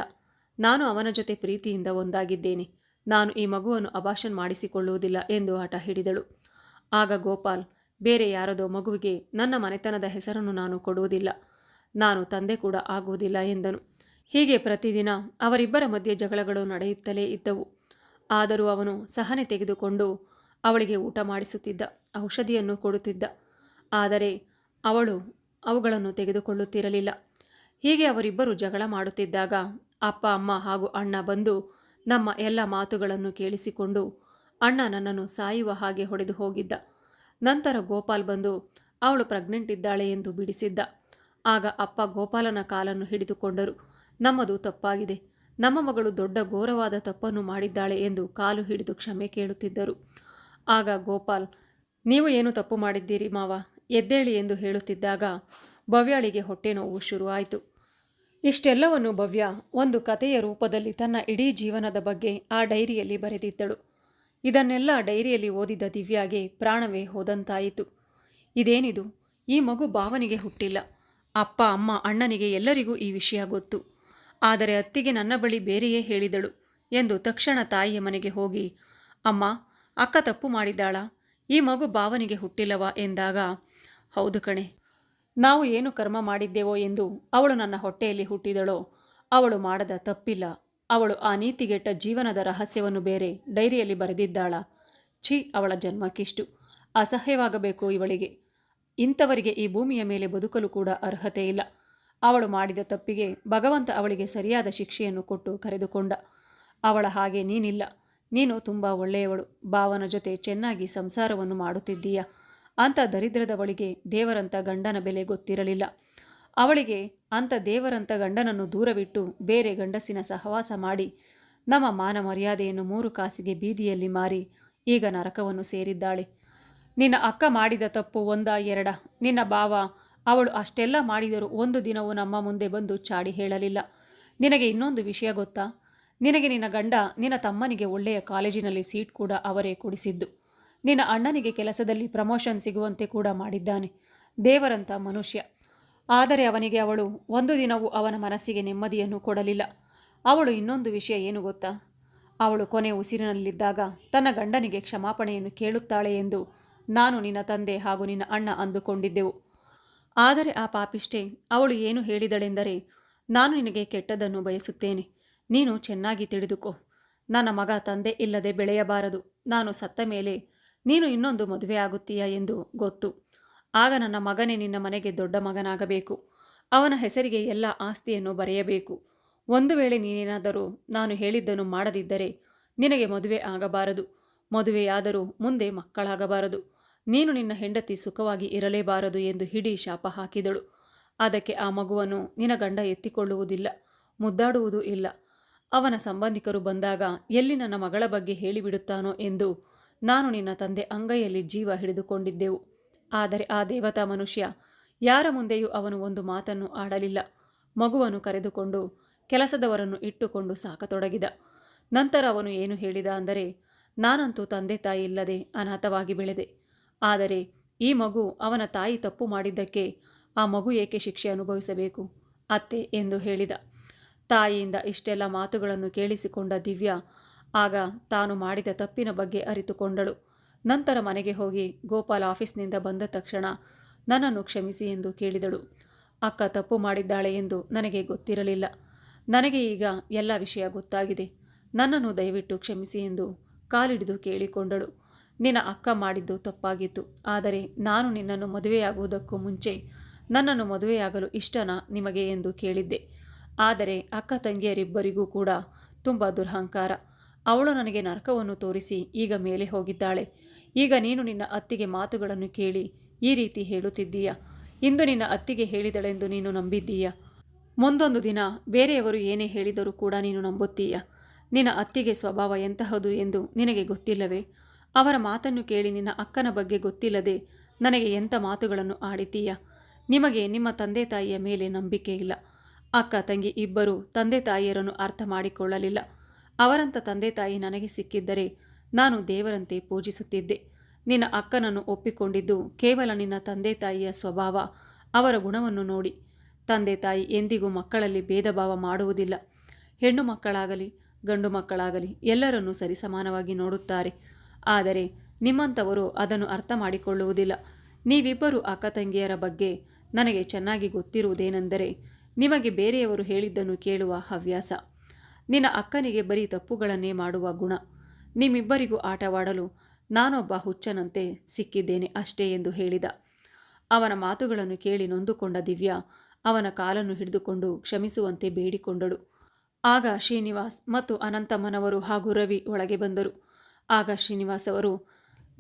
ನಾನು ಅವನ ಜೊತೆ ಪ್ರೀತಿಯಿಂದ ಒಂದಾಗಿದ್ದೇನೆ. ನಾನು ಈ ಮಗುವನ್ನು ಅಭಾಷನ್ ಮಾಡಿಸಿಕೊಳ್ಳುವುದಿಲ್ಲ ಎಂದು ಹಠ ಹಿಡಿದಳು ಆಗ ಗೋಪಾಲ್ ಬೇರೆ ಯಾರದೋ ಮಗುವಿಗೆ ನನ್ನ ಮನೆತನದ ಹೆಸರನ್ನು ನಾನು ಕೊಡುವುದಿಲ್ಲ. ನಾನು ತಂದೆ ಕೂಡ ಆಗುವುದಿಲ್ಲ ಎಂದನು. ಹೀಗೆ ಪ್ರತಿದಿನ ಅವರಿಬ್ಬರ ಮಧ್ಯೆ ಜಗಳಗಳು ನಡೆಯುತ್ತಲೇ ಇದ್ದವು. ಆದರೂ ಅವನು ಸಹನೆ ತೆಗೆದುಕೊಂಡು ಅವಳಿಗೆ ಊಟ ಮಾಡಿಸುತ್ತಿದ್ದ, ಔಷಧಿಯನ್ನು ಕೊಡುತ್ತಿದ್ದ. ಆದರೆ ಅವಳು ಅವುಗಳನ್ನು ತೆಗೆದುಕೊಳ್ಳುತ್ತಿರಲಿಲ್ಲ. ಹೀಗೆ ಅವರಿಬ್ಬರು ಜಗಳ ಮಾಡುತ್ತಿದ್ದಾಗ ಅಪ್ಪ, ಅಮ್ಮ ಹಾಗೂ ಅಣ್ಣ ಬಂದು ನಮ್ಮ ಎಲ್ಲ ಮಾತುಗಳನ್ನು ಕೇಳಿಸಿಕೊಂಡು ಅಣ್ಣ ನನ್ನನ್ನು ಸಾಯುವ ಹಾಗೆ ಹೊಡೆದು ಹೋಗಿದ್ದ. ನಂತರ ಗೋಪಾಲ್ ಬಂದು, ಅವಳು ಪ್ರೆಗ್ನೆಂಟ್ ಇದ್ದಾಳೆ ಎಂದು ಬಿಡಿಸಿದ್ದ. ಆಗ ಅಪ್ಪ ಗೋಪಾಲನ ಕಾಲನ್ನು ಹಿಡಿದುಕೊಂಡರು. ನಮ್ಮದು ತಪ್ಪಾಗಿದೆ. ನಮ್ಮ ಮಗಳು ದೊಡ್ಡ ಘೋರವಾದ ತಪ್ಪನ್ನು ಮಾಡಿದ್ದಾಳೆ ಎಂದು ಕಾಲು ಹಿಡಿದು ಕ್ಷಮೆ ಕೇಳುತ್ತಿದ್ದರು. ಆಗ ಗೋಪಾಲ್, ನೀವು ಏನು ತಪ್ಪು ಮಾಡಿದ್ದೀರಿ ಮಾವ? ಎದ್ದೇಳಿ ಎಂದು ಹೇಳುತ್ತಿದ್ದಾಗ ಭವ್ಯಾಳಿಗೆ ಹೊಟ್ಟೆ ನೋವು ಶುರುವಾಯಿತು. ಇಷ್ಟೆಲ್ಲವನ್ನು ಭವ್ಯ ಒಂದು ಕಥೆಯ ರೂಪದಲ್ಲಿ ತನ್ನ ಇಡೀ ಜೀವನದ ಬಗ್ಗೆ ಆ ಡೈರಿಯಲ್ಲಿ ಬರೆದಿದ್ದಳು. ಇದನ್ನೆಲ್ಲ ಡೈರಿಯಲ್ಲಿ ಓದಿದ ದಿವ್ಯಾಗೆ ಪ್ರಾಣವೇ ಹೋದಂತಾಯಿತು. ಇದೇನಿದು? ಈ ಮಗು ಭಾವನಿಗೆ ಹುಟ್ಟಿಲ್ಲ. ಅಪ್ಪ, ಅಮ್ಮ, ಅಣ್ಣನಿಗೆ ಎಲ್ಲರಿಗೂ ಈ ವಿಷಯ ಗೊತ್ತು. ಆದರೆ ಅತ್ತಿಗೆ ನನ್ನ ಬಳಿ ಬೇರೆಯೇ ಹೇಳಿದಳು ಎಂದು ತಕ್ಷಣ ತಾಯಿಯ ಮನೆಗೆ ಹೋಗಿ, ಅಮ್ಮ, ಅಕ್ಕ ತಪ್ಪು ಮಾಡಿದ್ದಾಳ. ಈ ಮಗು ಭಾವನಿಗೆ ಹುಟ್ಟಿಲ್ಲವಾ? ಎಂದಾಗ, ಹೌದು ಕಣೆ. ನಾವು ಏನು ಕರ್ಮ ಮಾಡಿದ್ದೇವೋ ಎಂದು ಅವಳು ನನ್ನ ಹೊಟ್ಟೆಯಲ್ಲಿ ಹುಟ್ಟಿದಳೋ, ಅವಳು ಮಾಡದ ತಪ್ಪಿಲ್ಲ. ಅವಳು ಆ ನೀತಿಗೆಟ್ಟ ಜೀವನದ ರಹಸ್ಯವನ್ನು ಬೇರೆ ಡೈರಿಯಲ್ಲಿ ಬರೆದಿದ್ದಾಳ. ಛೀ, ಅವಳ ಜನ್ಮಕ್ಕಿಷ್ಟು. ಅಸಹ್ಯವಾಗಬೇಕು ಇವಳಿಗೆ. ಇಂಥವರಿಗೆ ಈ ಭೂಮಿಯ ಮೇಲೆ ಬದುಕಲು ಕೂಡ ಅರ್ಹತೆ ಇಲ್ಲ. ಅವಳು ಮಾಡಿದ ತಪ್ಪಿಗೆ ಭಗವಂತ ಅವಳಿಗೆ ಸರಿಯಾದ ಶಿಕ್ಷೆಯನ್ನು ಕೊಟ್ಟು ಕರೆದುಕೊಂಡ. ಅವಳ ಹಾಗೆ ನೀನಿಲ್ಲ. ನೀನು ತುಂಬ ಒಳ್ಳೆಯವಳು. ಭಾವನ ಜೊತೆ ಚೆನ್ನಾಗಿ ಸಂಸಾರವನ್ನು ಮಾಡುತ್ತಿದ್ದೀಯ? ಅಂಥ ದರಿದ್ರದವಳಿಗೆ ದೇವರಂತ ಗಂಡನ ಬೆಲೆ ಗೊತ್ತಿರಲಿಲ್ಲ. ಅವಳಿಗೆ ಅಂತ ದೇವರಂಥ ಗಂಡನನ್ನು ದೂರವಿಟ್ಟು ಬೇರೆ ಗಂಡಸಿನ ಸಹವಾಸ ಮಾಡಿ, ನಮ್ಮ ಮಾನ ಮರ್ಯಾದೆಯನ್ನು ಮೂರು ಕಾಸಿಗೆ ಬೀದಿಯಲ್ಲಿ ಮಾರಿ, ಈಗ ನರಕವನ್ನು ಸೇರಿದ್ದಾಳೆ. ನಿನ್ನ ಅಕ್ಕ ಮಾಡಿದ ತಪ್ಪು ಒಂದ ಎರಡ ನಿನ್ನ ಬಾವ ಅವಳು ಅಷ್ಟೆಲ್ಲ ಮಾಡಿದರೂ ಒಂದು ದಿನವೂ ನಮ್ಮ ಮುಂದೆ ಬಂದು ಚಾಡಿ ಹೇಳಲಿಲ್ಲ. ನಿನಗೆ ಇನ್ನೊಂದು ವಿಷಯ ಗೊತ್ತಾ? ನಿನಗೆ ನಿನ್ನ ಗಂಡ ನಿನ್ನ ತಮ್ಮನಿಗೆ ಒಳ್ಳೆಯ ಕಾಲೇಜಿನಲ್ಲಿ ಸೀಟ್ ಕೂಡ ಅವರೇ ಕೊಡಿಸಿದ್ದು. ನಿನ್ನ ಅಣ್ಣನಿಗೆ ಕೆಲಸದಲ್ಲಿ ಪ್ರಮೋಷನ್ ಸಿಗುವಂತೆ ಕೂಡ ಮಾಡಿದ್ದಾನೆ. ದೇವರಂತ ಮನುಷ್ಯ. ಆದರೆ ಅವನಿಗೆ ಅವಳು ಒಂದು ದಿನವೂ ಅವನ ಮನಸ್ಸಿಗೆ ನೆಮ್ಮದಿಯನ್ನು ಕೊಡಲಿಲ್ಲ. ಅವಳು ಇನ್ನೊಂದು ವಿಷಯ ಏನು ಗೊತ್ತಾ? ಅವಳು ಕೊನೆ ಉಸಿರಿನಲ್ಲಿದ್ದಾಗ ತನ್ನ ಗಂಡನಿಗೆ ಕ್ಷಮಾಪಣೆಯನ್ನು ಕೇಳುತ್ತಾಳೆ ಎಂದು ನಾನು ನಿನ್ನ ತಂದೆ ಹಾಗೂ ನಿನ್ನ ಅಣ್ಣ ಅಂದುಕೊಂಡಿದ್ದೆವು. ಆದರೆ ಆ ಪಾಪಿಷ್ಟೆ ಅವಳು ಏನು ಹೇಳಿದಳೆಂದರೆ, ನಾನು ನಿನಗೆ ಕೆಟ್ಟದ್ದನ್ನು ಬಯಸುತ್ತೇನೆ. ನೀನು ಚೆನ್ನಾಗಿ ತಿಳಿದುಕೋ. ನನ್ನ ಮಗ ತಂದೆ ಇಲ್ಲದೆ ಬೆಳೆಯಬಾರದು. ನಾನು ಸತ್ತ ಮೇಲೆ ನೀನು ಇನ್ನೊಂದು ಮದುವೆ ಆಗುತ್ತೀಯಾ ಎಂದು ಗೊತ್ತು. ಆಗ ನನ್ನ ಮಗನೇ ನಿನ್ನ ಮನೆಗೆ ದೊಡ್ಡ ಮಗನಾಗಬೇಕು. ಅವನ ಹೆಸರಿಗೆ ಎಲ್ಲ ಆಸ್ತಿಯನ್ನು ಬರೆಯಬೇಕು. ಒಂದು ವೇಳೆ ನೀನೇನಾದರೂ ನಾನು ಹೇಳಿದ್ದನ್ನು ಮಾಡದಿದ್ದರೆ ನಿನಗೆ ಮದುವೆ ಆಗಬಾರದು. ಮದುವೆಯಾದರೂ ಮುಂದೆ ಮಕ್ಕಳಾಗಬಾರದು. ನೀನು ನಿನ್ನ ಹೆಂಡತಿ ಸುಖವಾಗಿ ಇರಲೇಬಾರದು ಎಂದು ಹಿಡಿ ಶಾಪ ಹಾಕಿದಳು. ಅದಕ್ಕೆ ಆ ಮಗುವನ್ನು ನಿನ್ನ ಗಂಡ ಎತ್ತಿಕೊಳ್ಳುವುದಿಲ್ಲ, ಮುದ್ದಾಡುವುದೂ ಇಲ್ಲ. ಅವನ ಸಂಬಂಧಿಕರು ಬಂದಾಗ ಎಲ್ಲಿ ನನ್ನ ಮಗಳ ಬಗ್ಗೆ ಹೇಳಿಬಿಡುತ್ತಾನೋ ಎಂದು ನಾನು ನಿನ್ನ ತಂದೆ ಅಂಗೈಯಲ್ಲಿ ಜೀವ ಹಿಡಿದುಕೊಂಡಿದ್ದೆವು. ಆದರೆ ಆ ದೇವತಾ ಮನುಷ್ಯ ಯಾರ ಮುಂದೆಯೂ ಅವನು ಒಂದು ಮಾತನ್ನು ಆಡಲಿಲ್ಲ. ಮಗುವನ್ನು ಕರೆದುಕೊಂಡು ಕೆಲಸದವರನ್ನು ಇಟ್ಟುಕೊಂಡು ಸಾಕತೊಡಗಿದ. ನಂತರ ಅವನು ಏನು ಹೇಳಿದ ಅಂದರೆ, ನಾನಂತೂ ತಂದೆ ತಾಯಿ ಇಲ್ಲದೆ ಅನಾಥವಾಗಿ ಬೆಳೆದೆ. ಆದರೆ ಈ ಮಗು ಅವನ ತಾಯಿ ತಪ್ಪು ಮಾಡಿದ್ದಕ್ಕೆ ಆ ಮಗು ಏಕೆ ಶಿಕ್ಷೆ ಅನುಭವಿಸಬೇಕು ಅತ್ತೆ ಎಂದು ಹೇಳಿದ. ತಾಯಿಯಿಂದ ಇಷ್ಟೆಲ್ಲ ಮಾತುಗಳನ್ನು ಕೇಳಿಸಿಕೊಂಡ ದಿವ್ಯಾ ಆಗ ತಾನು ಮಾಡಿದ ತಪ್ಪಿನ ಬಗ್ಗೆ ಅರಿತುಕೊಂಡಳು. ನಂತರ ಮನೆಗೆ ಹೋಗಿ ಗೋಪಾಲ್ ಆಫೀಸ್ನಿಂದ ಬಂದ ತಕ್ಷಣ ನನ್ನನ್ನು ಕ್ಷಮಿಸಿ ಎಂದು ಕೇಳಿದಳು. ಅಕ್ಕ ತಪ್ಪು ಮಾಡಿದ್ದಾಳೆ ಎಂದು ನನಗೆ ಗೊತ್ತಿರಲಿಲ್ಲ. ನನಗೆ ಈಗ ಎಲ್ಲ ವಿಷಯ ಗೊತ್ತಾಗಿದೆ. ನನ್ನನ್ನು ದಯವಿಟ್ಟು ಕ್ಷಮಿಸಿ ಎಂದು ಕಾಲಿಡಿದು ಕೇಳಿಕೊಂಡಳು. ನಿನ್ನ ಅಕ್ಕ ಮಾಡಿದ್ದು ತಪ್ಪಾಗಿತ್ತು. ಆದರೆ ನಾನು ನಿನ್ನನ್ನು ಮದುವೆಯಾಗುವುದಕ್ಕೂ ಮುಂಚೆ ನನ್ನನ್ನು ಮದುವೆಯಾಗಲು ಇಷ್ಟನಾ ನಿಮಗೆ ಎಂದು ಕೇಳಿದ್ದೆ. ಆದರೆ ಅಕ್ಕ ತಂಗಿಯರಿಬ್ಬರಿಗೂ ಕೂಡ ತುಂಬ ದುರಹಂಕಾರ. ಅವಳು ನನಗೆ ನರಕವನ್ನು ತೋರಿಸಿ ಈಗ ಮೇಲೆ ಹೋಗಿದ್ದಾಳೆ. ಈಗ ನೀನು ನಿನ್ನ ಅತ್ತಿಗೆ ಮಾತುಗಳನ್ನು ಕೇಳಿ ಈ ರೀತಿ ಹೇಳುತ್ತಿದ್ದೀಯ? ಇಂದು ನಿನ್ನ ಅತ್ತಿಗೆ ಹೇಳಿದಳೆಂದು ನೀನು ನಂಬಿದ್ದೀಯ? ಮುಂದೊಂದು ದಿನ ಬೇರೆಯವರು ಏನೇ ಹೇಳಿದರೂ ಕೂಡ ನೀನು ನಂಬುತ್ತೀಯ? ನಿನ್ನ ಅತ್ತಿಗೆ ಸ್ವಭಾವ ಎಂತಹದು ಎಂದು ನಿನಗೆ ಗೊತ್ತಿಲ್ಲವೇ? ಅವರ ಮಾತನ್ನು ಕೇಳಿ ನಿನ್ನ ಅಕ್ಕನ ಬಗ್ಗೆ ಗೊತ್ತಿಲ್ಲದೆ ನನಗೆ ಎಂಥ ಮಾತುಗಳನ್ನು ಆಡಿತೀಯ ನಿಮಗೆ ನಿಮ್ಮ ತಂದೆ ತಾಯಿಯ ಮೇಲೆ ನಂಬಿಕೆ ಇಲ್ಲ. ಅಕ್ಕ, ತಂಗಿ ಇಬ್ಬರು ತಂದೆ ತಾಯಿಯರನ್ನು ಅರ್ಥ ಮಾಡಿಕೊಳ್ಳಲಿಲ್ಲ. ಅವರಂಥ ತಂದೆ ತಾಯಿ ನನಗೆ ಸಿಕ್ಕಿದ್ದರೆ ನಾನು ದೇವರಂತೆ ಪೂಜಿಸುತ್ತಿದ್ದೆ. ನಿನ್ನ ಅಕ್ಕನನ್ನು ಒಪ್ಪಿಕೊಂಡಿದ್ದು ಕೇವಲ ನಿನ್ನ ತಂದೆ ತಾಯಿಯ ಸ್ವಭಾವ, ಅವರ ಗುಣವನ್ನು ನೋಡಿ. ತಂದೆ ತಾಯಿ ಎಂದಿಗೂ ಮಕ್ಕಳಲ್ಲಿ ಭೇದ ಭಾವ ಮಾಡುವುದಿಲ್ಲ. ಹೆಣ್ಣು ಮಕ್ಕಳಾಗಲಿ, ಗಂಡು ಮಕ್ಕಳಾಗಲಿ ಎಲ್ಲರನ್ನೂ ಸರಿಸಮಾನವಾಗಿ ನೋಡುತ್ತಾರೆ. ಆದರೆ ನಿಮ್ಮಂಥವರು ಅದನ್ನು ಅರ್ಥ ಮಾಡಿಕೊಳ್ಳುವುದಿಲ್ಲ. ನೀವಿಬ್ಬರು ಅಕ್ಕ ತಂಗಿಯರ ಬಗ್ಗೆ ನನಗೆ ಚೆನ್ನಾಗಿ ಗೊತ್ತಿರುವುದೇನೆಂದರೆ, ನಿಮಗೆ ಬೇರೆಯವರು ಹೇಳಿದ್ದನ್ನು ಕೇಳುವ ಹವ್ಯಾಸ. ನಿನ್ನ ಅಕ್ಕನಿಗೆ ಬರೀ ತಪ್ಪುಗಳನ್ನೇ ಮಾಡುವ ಗುಣ. ನಿಮ್ಮಿಬ್ಬರಿಗೂ ಆಟವಾಡಲು ನಾನೊಬ್ಬ ಹುಚ್ಚನಂತೆ ಸಿಕ್ಕಿದ್ದೇನೆ ಅಷ್ಟೇ ಎಂದು ಹೇಳಿದ. ಅವನ ಮಾತುಗಳನ್ನು ಕೇಳಿ ನೊಂದುಕೊಂಡ ದಿವ್ಯಾ ಅವನ ಕಾಲನ್ನು ಹಿಡಿದುಕೊಂಡು ಕ್ಷಮಿಸುವಂತೆ ಬೇಡಿಕೊಂಡಳು. ಆಗ ಶ್ರೀನಿವಾಸ್ ಮತ್ತು ಅನಂತಮ್ಮನವರು ಹಾಗೂ ರವಿ ಒಳಗೆ ಬಂದರು. ಆಗ ಶ್ರೀನಿವಾಸ್ ಅವರು,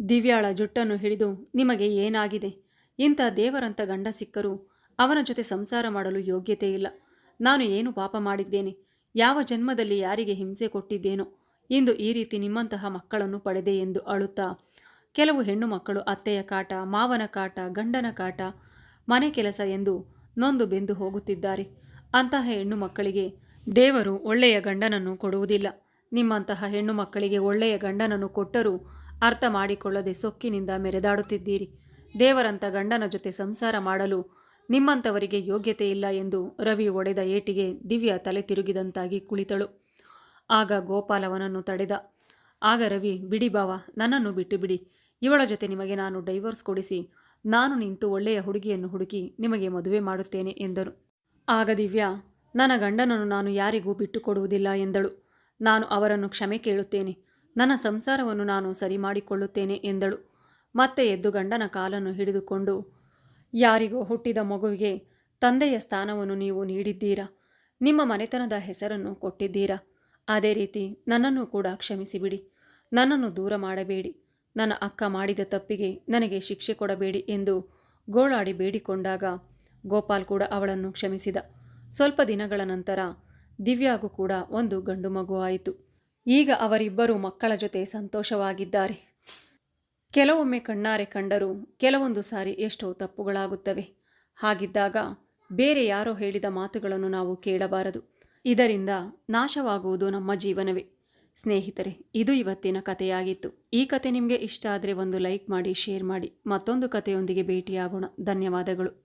ದಿವ್ಯಾಳ ಜುಟ್ಟನ್ನು ಹಿಡಿದು ನಿಮಗೆ ಏನಾಗಿದೆ? ಇಂಥ ದೇವರಂತ ಗಂಡ ಸಿಕ್ಕರೂ ಅವನ ಜೊತೆ ಸಂಸಾರ ಮಾಡಲು ಯೋಗ್ಯತೆ ಇಲ್ಲ. ನಾನು ಏನು ಪಾಪ ಮಾಡಿದ್ದೇನೆ? ಯಾವ ಜನ್ಮದಲ್ಲಿ ಯಾರಿಗೆ ಹಿಂಸೆ ಕೊಟ್ಟಿದ್ದೇನೋ? ಇಂದು ಈ ರೀತಿ ನಿಮ್ಮಂತಹ ಮಕ್ಕಳನ್ನು ಪಡೆದೆ ಎಂದು ಅಳುತ್ತಾ, ಕೆಲವು ಹೆಣ್ಣು ಮಕ್ಕಳು ಅತ್ತೆಯ ಕಾಟ, ಮಾವನ ಕಾಟ, ಗಂಡನ ಕಾಟ, ಮನೆ ಕೆಲಸ ಎಂದು ನೊಂದು ಬೆಂದು ಹೋಗುತ್ತಿದ್ದಾರೆ. ಅಂತಹ ಹೆಣ್ಣು ಮಕ್ಕಳಿಗೆ ದೇವರು ಒಳ್ಳೆಯ ಗಂಡನನ್ನು ಕೊಡುವುದಿಲ್ಲ. ನಿಮ್ಮಂತಹ ಹೆಣ್ಣು ಮಕ್ಕಳಿಗೆ ಒಳ್ಳೆಯ ಗಂಡನನ್ನು ಕೊಟ್ಟರೂ ಅರ್ಥ ಮಾಡಿಕೊಳ್ಳದೆ ಸೊಕ್ಕಿನಿಂದ ಮೆರೆದಾಡುತ್ತಿದ್ದೀರಿ. ದೇವರಂತ ಗಂಡನ ಜೊತೆ ಸಂಸಾರ ಮಾಡಲು ನಿಮ್ಮಂಥವರಿಗೆ ಯೋಗ್ಯತೆ ಇಲ್ಲ ಎಂದು ರವಿ ಒಡೆದ ಏಟಿಗೆ ದಿವ್ಯ ತಲೆ ತಿರುಗಿದಂತಾಗಿ ಕುಳಿತಳು. ಆಗ ಗೋಪಾಲವನನ್ನು ತಡೆದ. ಆಗ ರವಿ, ಬಿಡಿ ಬಾವ, ನನ್ನನ್ನು ಬಿಟ್ಟು ಬಿಡಿ. ಇವಳ ಜೊತೆ ನಿಮಗೆ ನಾನು ಡೈವರ್ಸ್ ಕೊಡಿಸಿ, ನಾನು ನಿಂತು ಒಳ್ಳೆಯ ಹುಡುಗಿಯನ್ನು ಹುಡುಕಿ ನಿಮಗೆ ಮದುವೆ ಮಾಡುತ್ತೇನೆ, ಎಂದರು. ಆಗ ದಿವ್ಯಾ, ನನ್ನ ಗಂಡನನ್ನು ನಾನು ಯಾರಿಗೂ ಬಿಟ್ಟುಕೊಡುವುದಿಲ್ಲ ಎಂದಳು. ನಾನು ಅವರನ್ನು ಕ್ಷಮೆ ಕೇಳುತ್ತೇನೆ. ನನ್ನ ಸಂಸಾರವನ್ನು ನಾನು ಸರಿ ಮಾಡಿಕೊಳ್ಳುತ್ತೇನೆ, ಎಂದಳು. ಮತ್ತೆ ಎದ್ದು ಗಂಡನ ಕಾಲನ್ನು ಹಿಡಿದುಕೊಂಡು, ಯಾರಿಗೋ ಹುಟ್ಟಿದ ಮಗುವಿಗೆ ತಂದೆಯ ಸ್ಥಾನವನ್ನು ನೀವು ನೀಡಿದ್ದೀರಾ? ನಿಮ್ಮ ಮನೆತನದ ಹೆಸರನ್ನು ಕೊಟ್ಟಿದ್ದೀರಾ? ಅದೇ ರೀತಿ ನನ್ನನ್ನು ಕೂಡ ಕ್ಷಮಿಸಿಬಿಡಿ. ನನ್ನನ್ನು ದೂರ ಮಾಡಬೇಡಿ. ನನ್ನ ಅಕ್ಕ ಮಾಡಿದ ತಪ್ಪಿಗೆ ನನಗೆ ಶಿಕ್ಷೆ ಕೊಡಬೇಡಿ ಎಂದು ಗೋಳಾಡಿ ಬೇಡಿಕೊಂಡಾಗ ಗೋಪಾಲ್ ಕೂಡ ಅವಳನ್ನು ಕ್ಷಮಿಸಿದ. ಸ್ವಲ್ಪ ದಿನಗಳ ನಂತರ ದಿವ್ಯಾಗೂ ಕೂಡ ಒಂದು ಗಂಡು ಮಗು ಆಯಿತು. ಈಗ ಅವರಿಬ್ಬರು ಮಕ್ಕಳ ಜೊತೆ ಸಂತೋಷವಾಗಿದ್ದಾರೆ. ಕೆಲವೊಮ್ಮೆ ಕಣ್ಣಾರೆ ಕಂಡರೂ ಕೆಲವೊಂದು ಸಾರಿ ಎಷ್ಟೋ ತಪ್ಪುಗಳಾಗುತ್ತವೆ. ಹಾಗಿದ್ದಾಗ ಬೇರೆ ಯಾರೋ ಹೇಳಿದ ಮಾತುಗಳನ್ನು ನಾವು ಕೇಳಬಾರದು. ಇದರಿಂದ ನಾಶವಾಗುವುದು ನಮ್ಮ ಜೀವನವೇ. ಸ್ನೇಹಿತರೆ, ಇದು ಇವತ್ತಿನ ಕಥೆಯಾಗಿತ್ತು. ಈ ಕತೆ ನಿಮಗೆ ಇಷ್ಟ ಆದರೆ ಒಂದು ಲೈಕ್ ಮಾಡಿ, ಶೇರ್ ಮಾಡಿ. ಮತ್ತೊಂದು ಕಥೆಯೊಂದಿಗೆ ಭೇಟಿಯಾಗೋಣ. ಧನ್ಯವಾದಗಳು.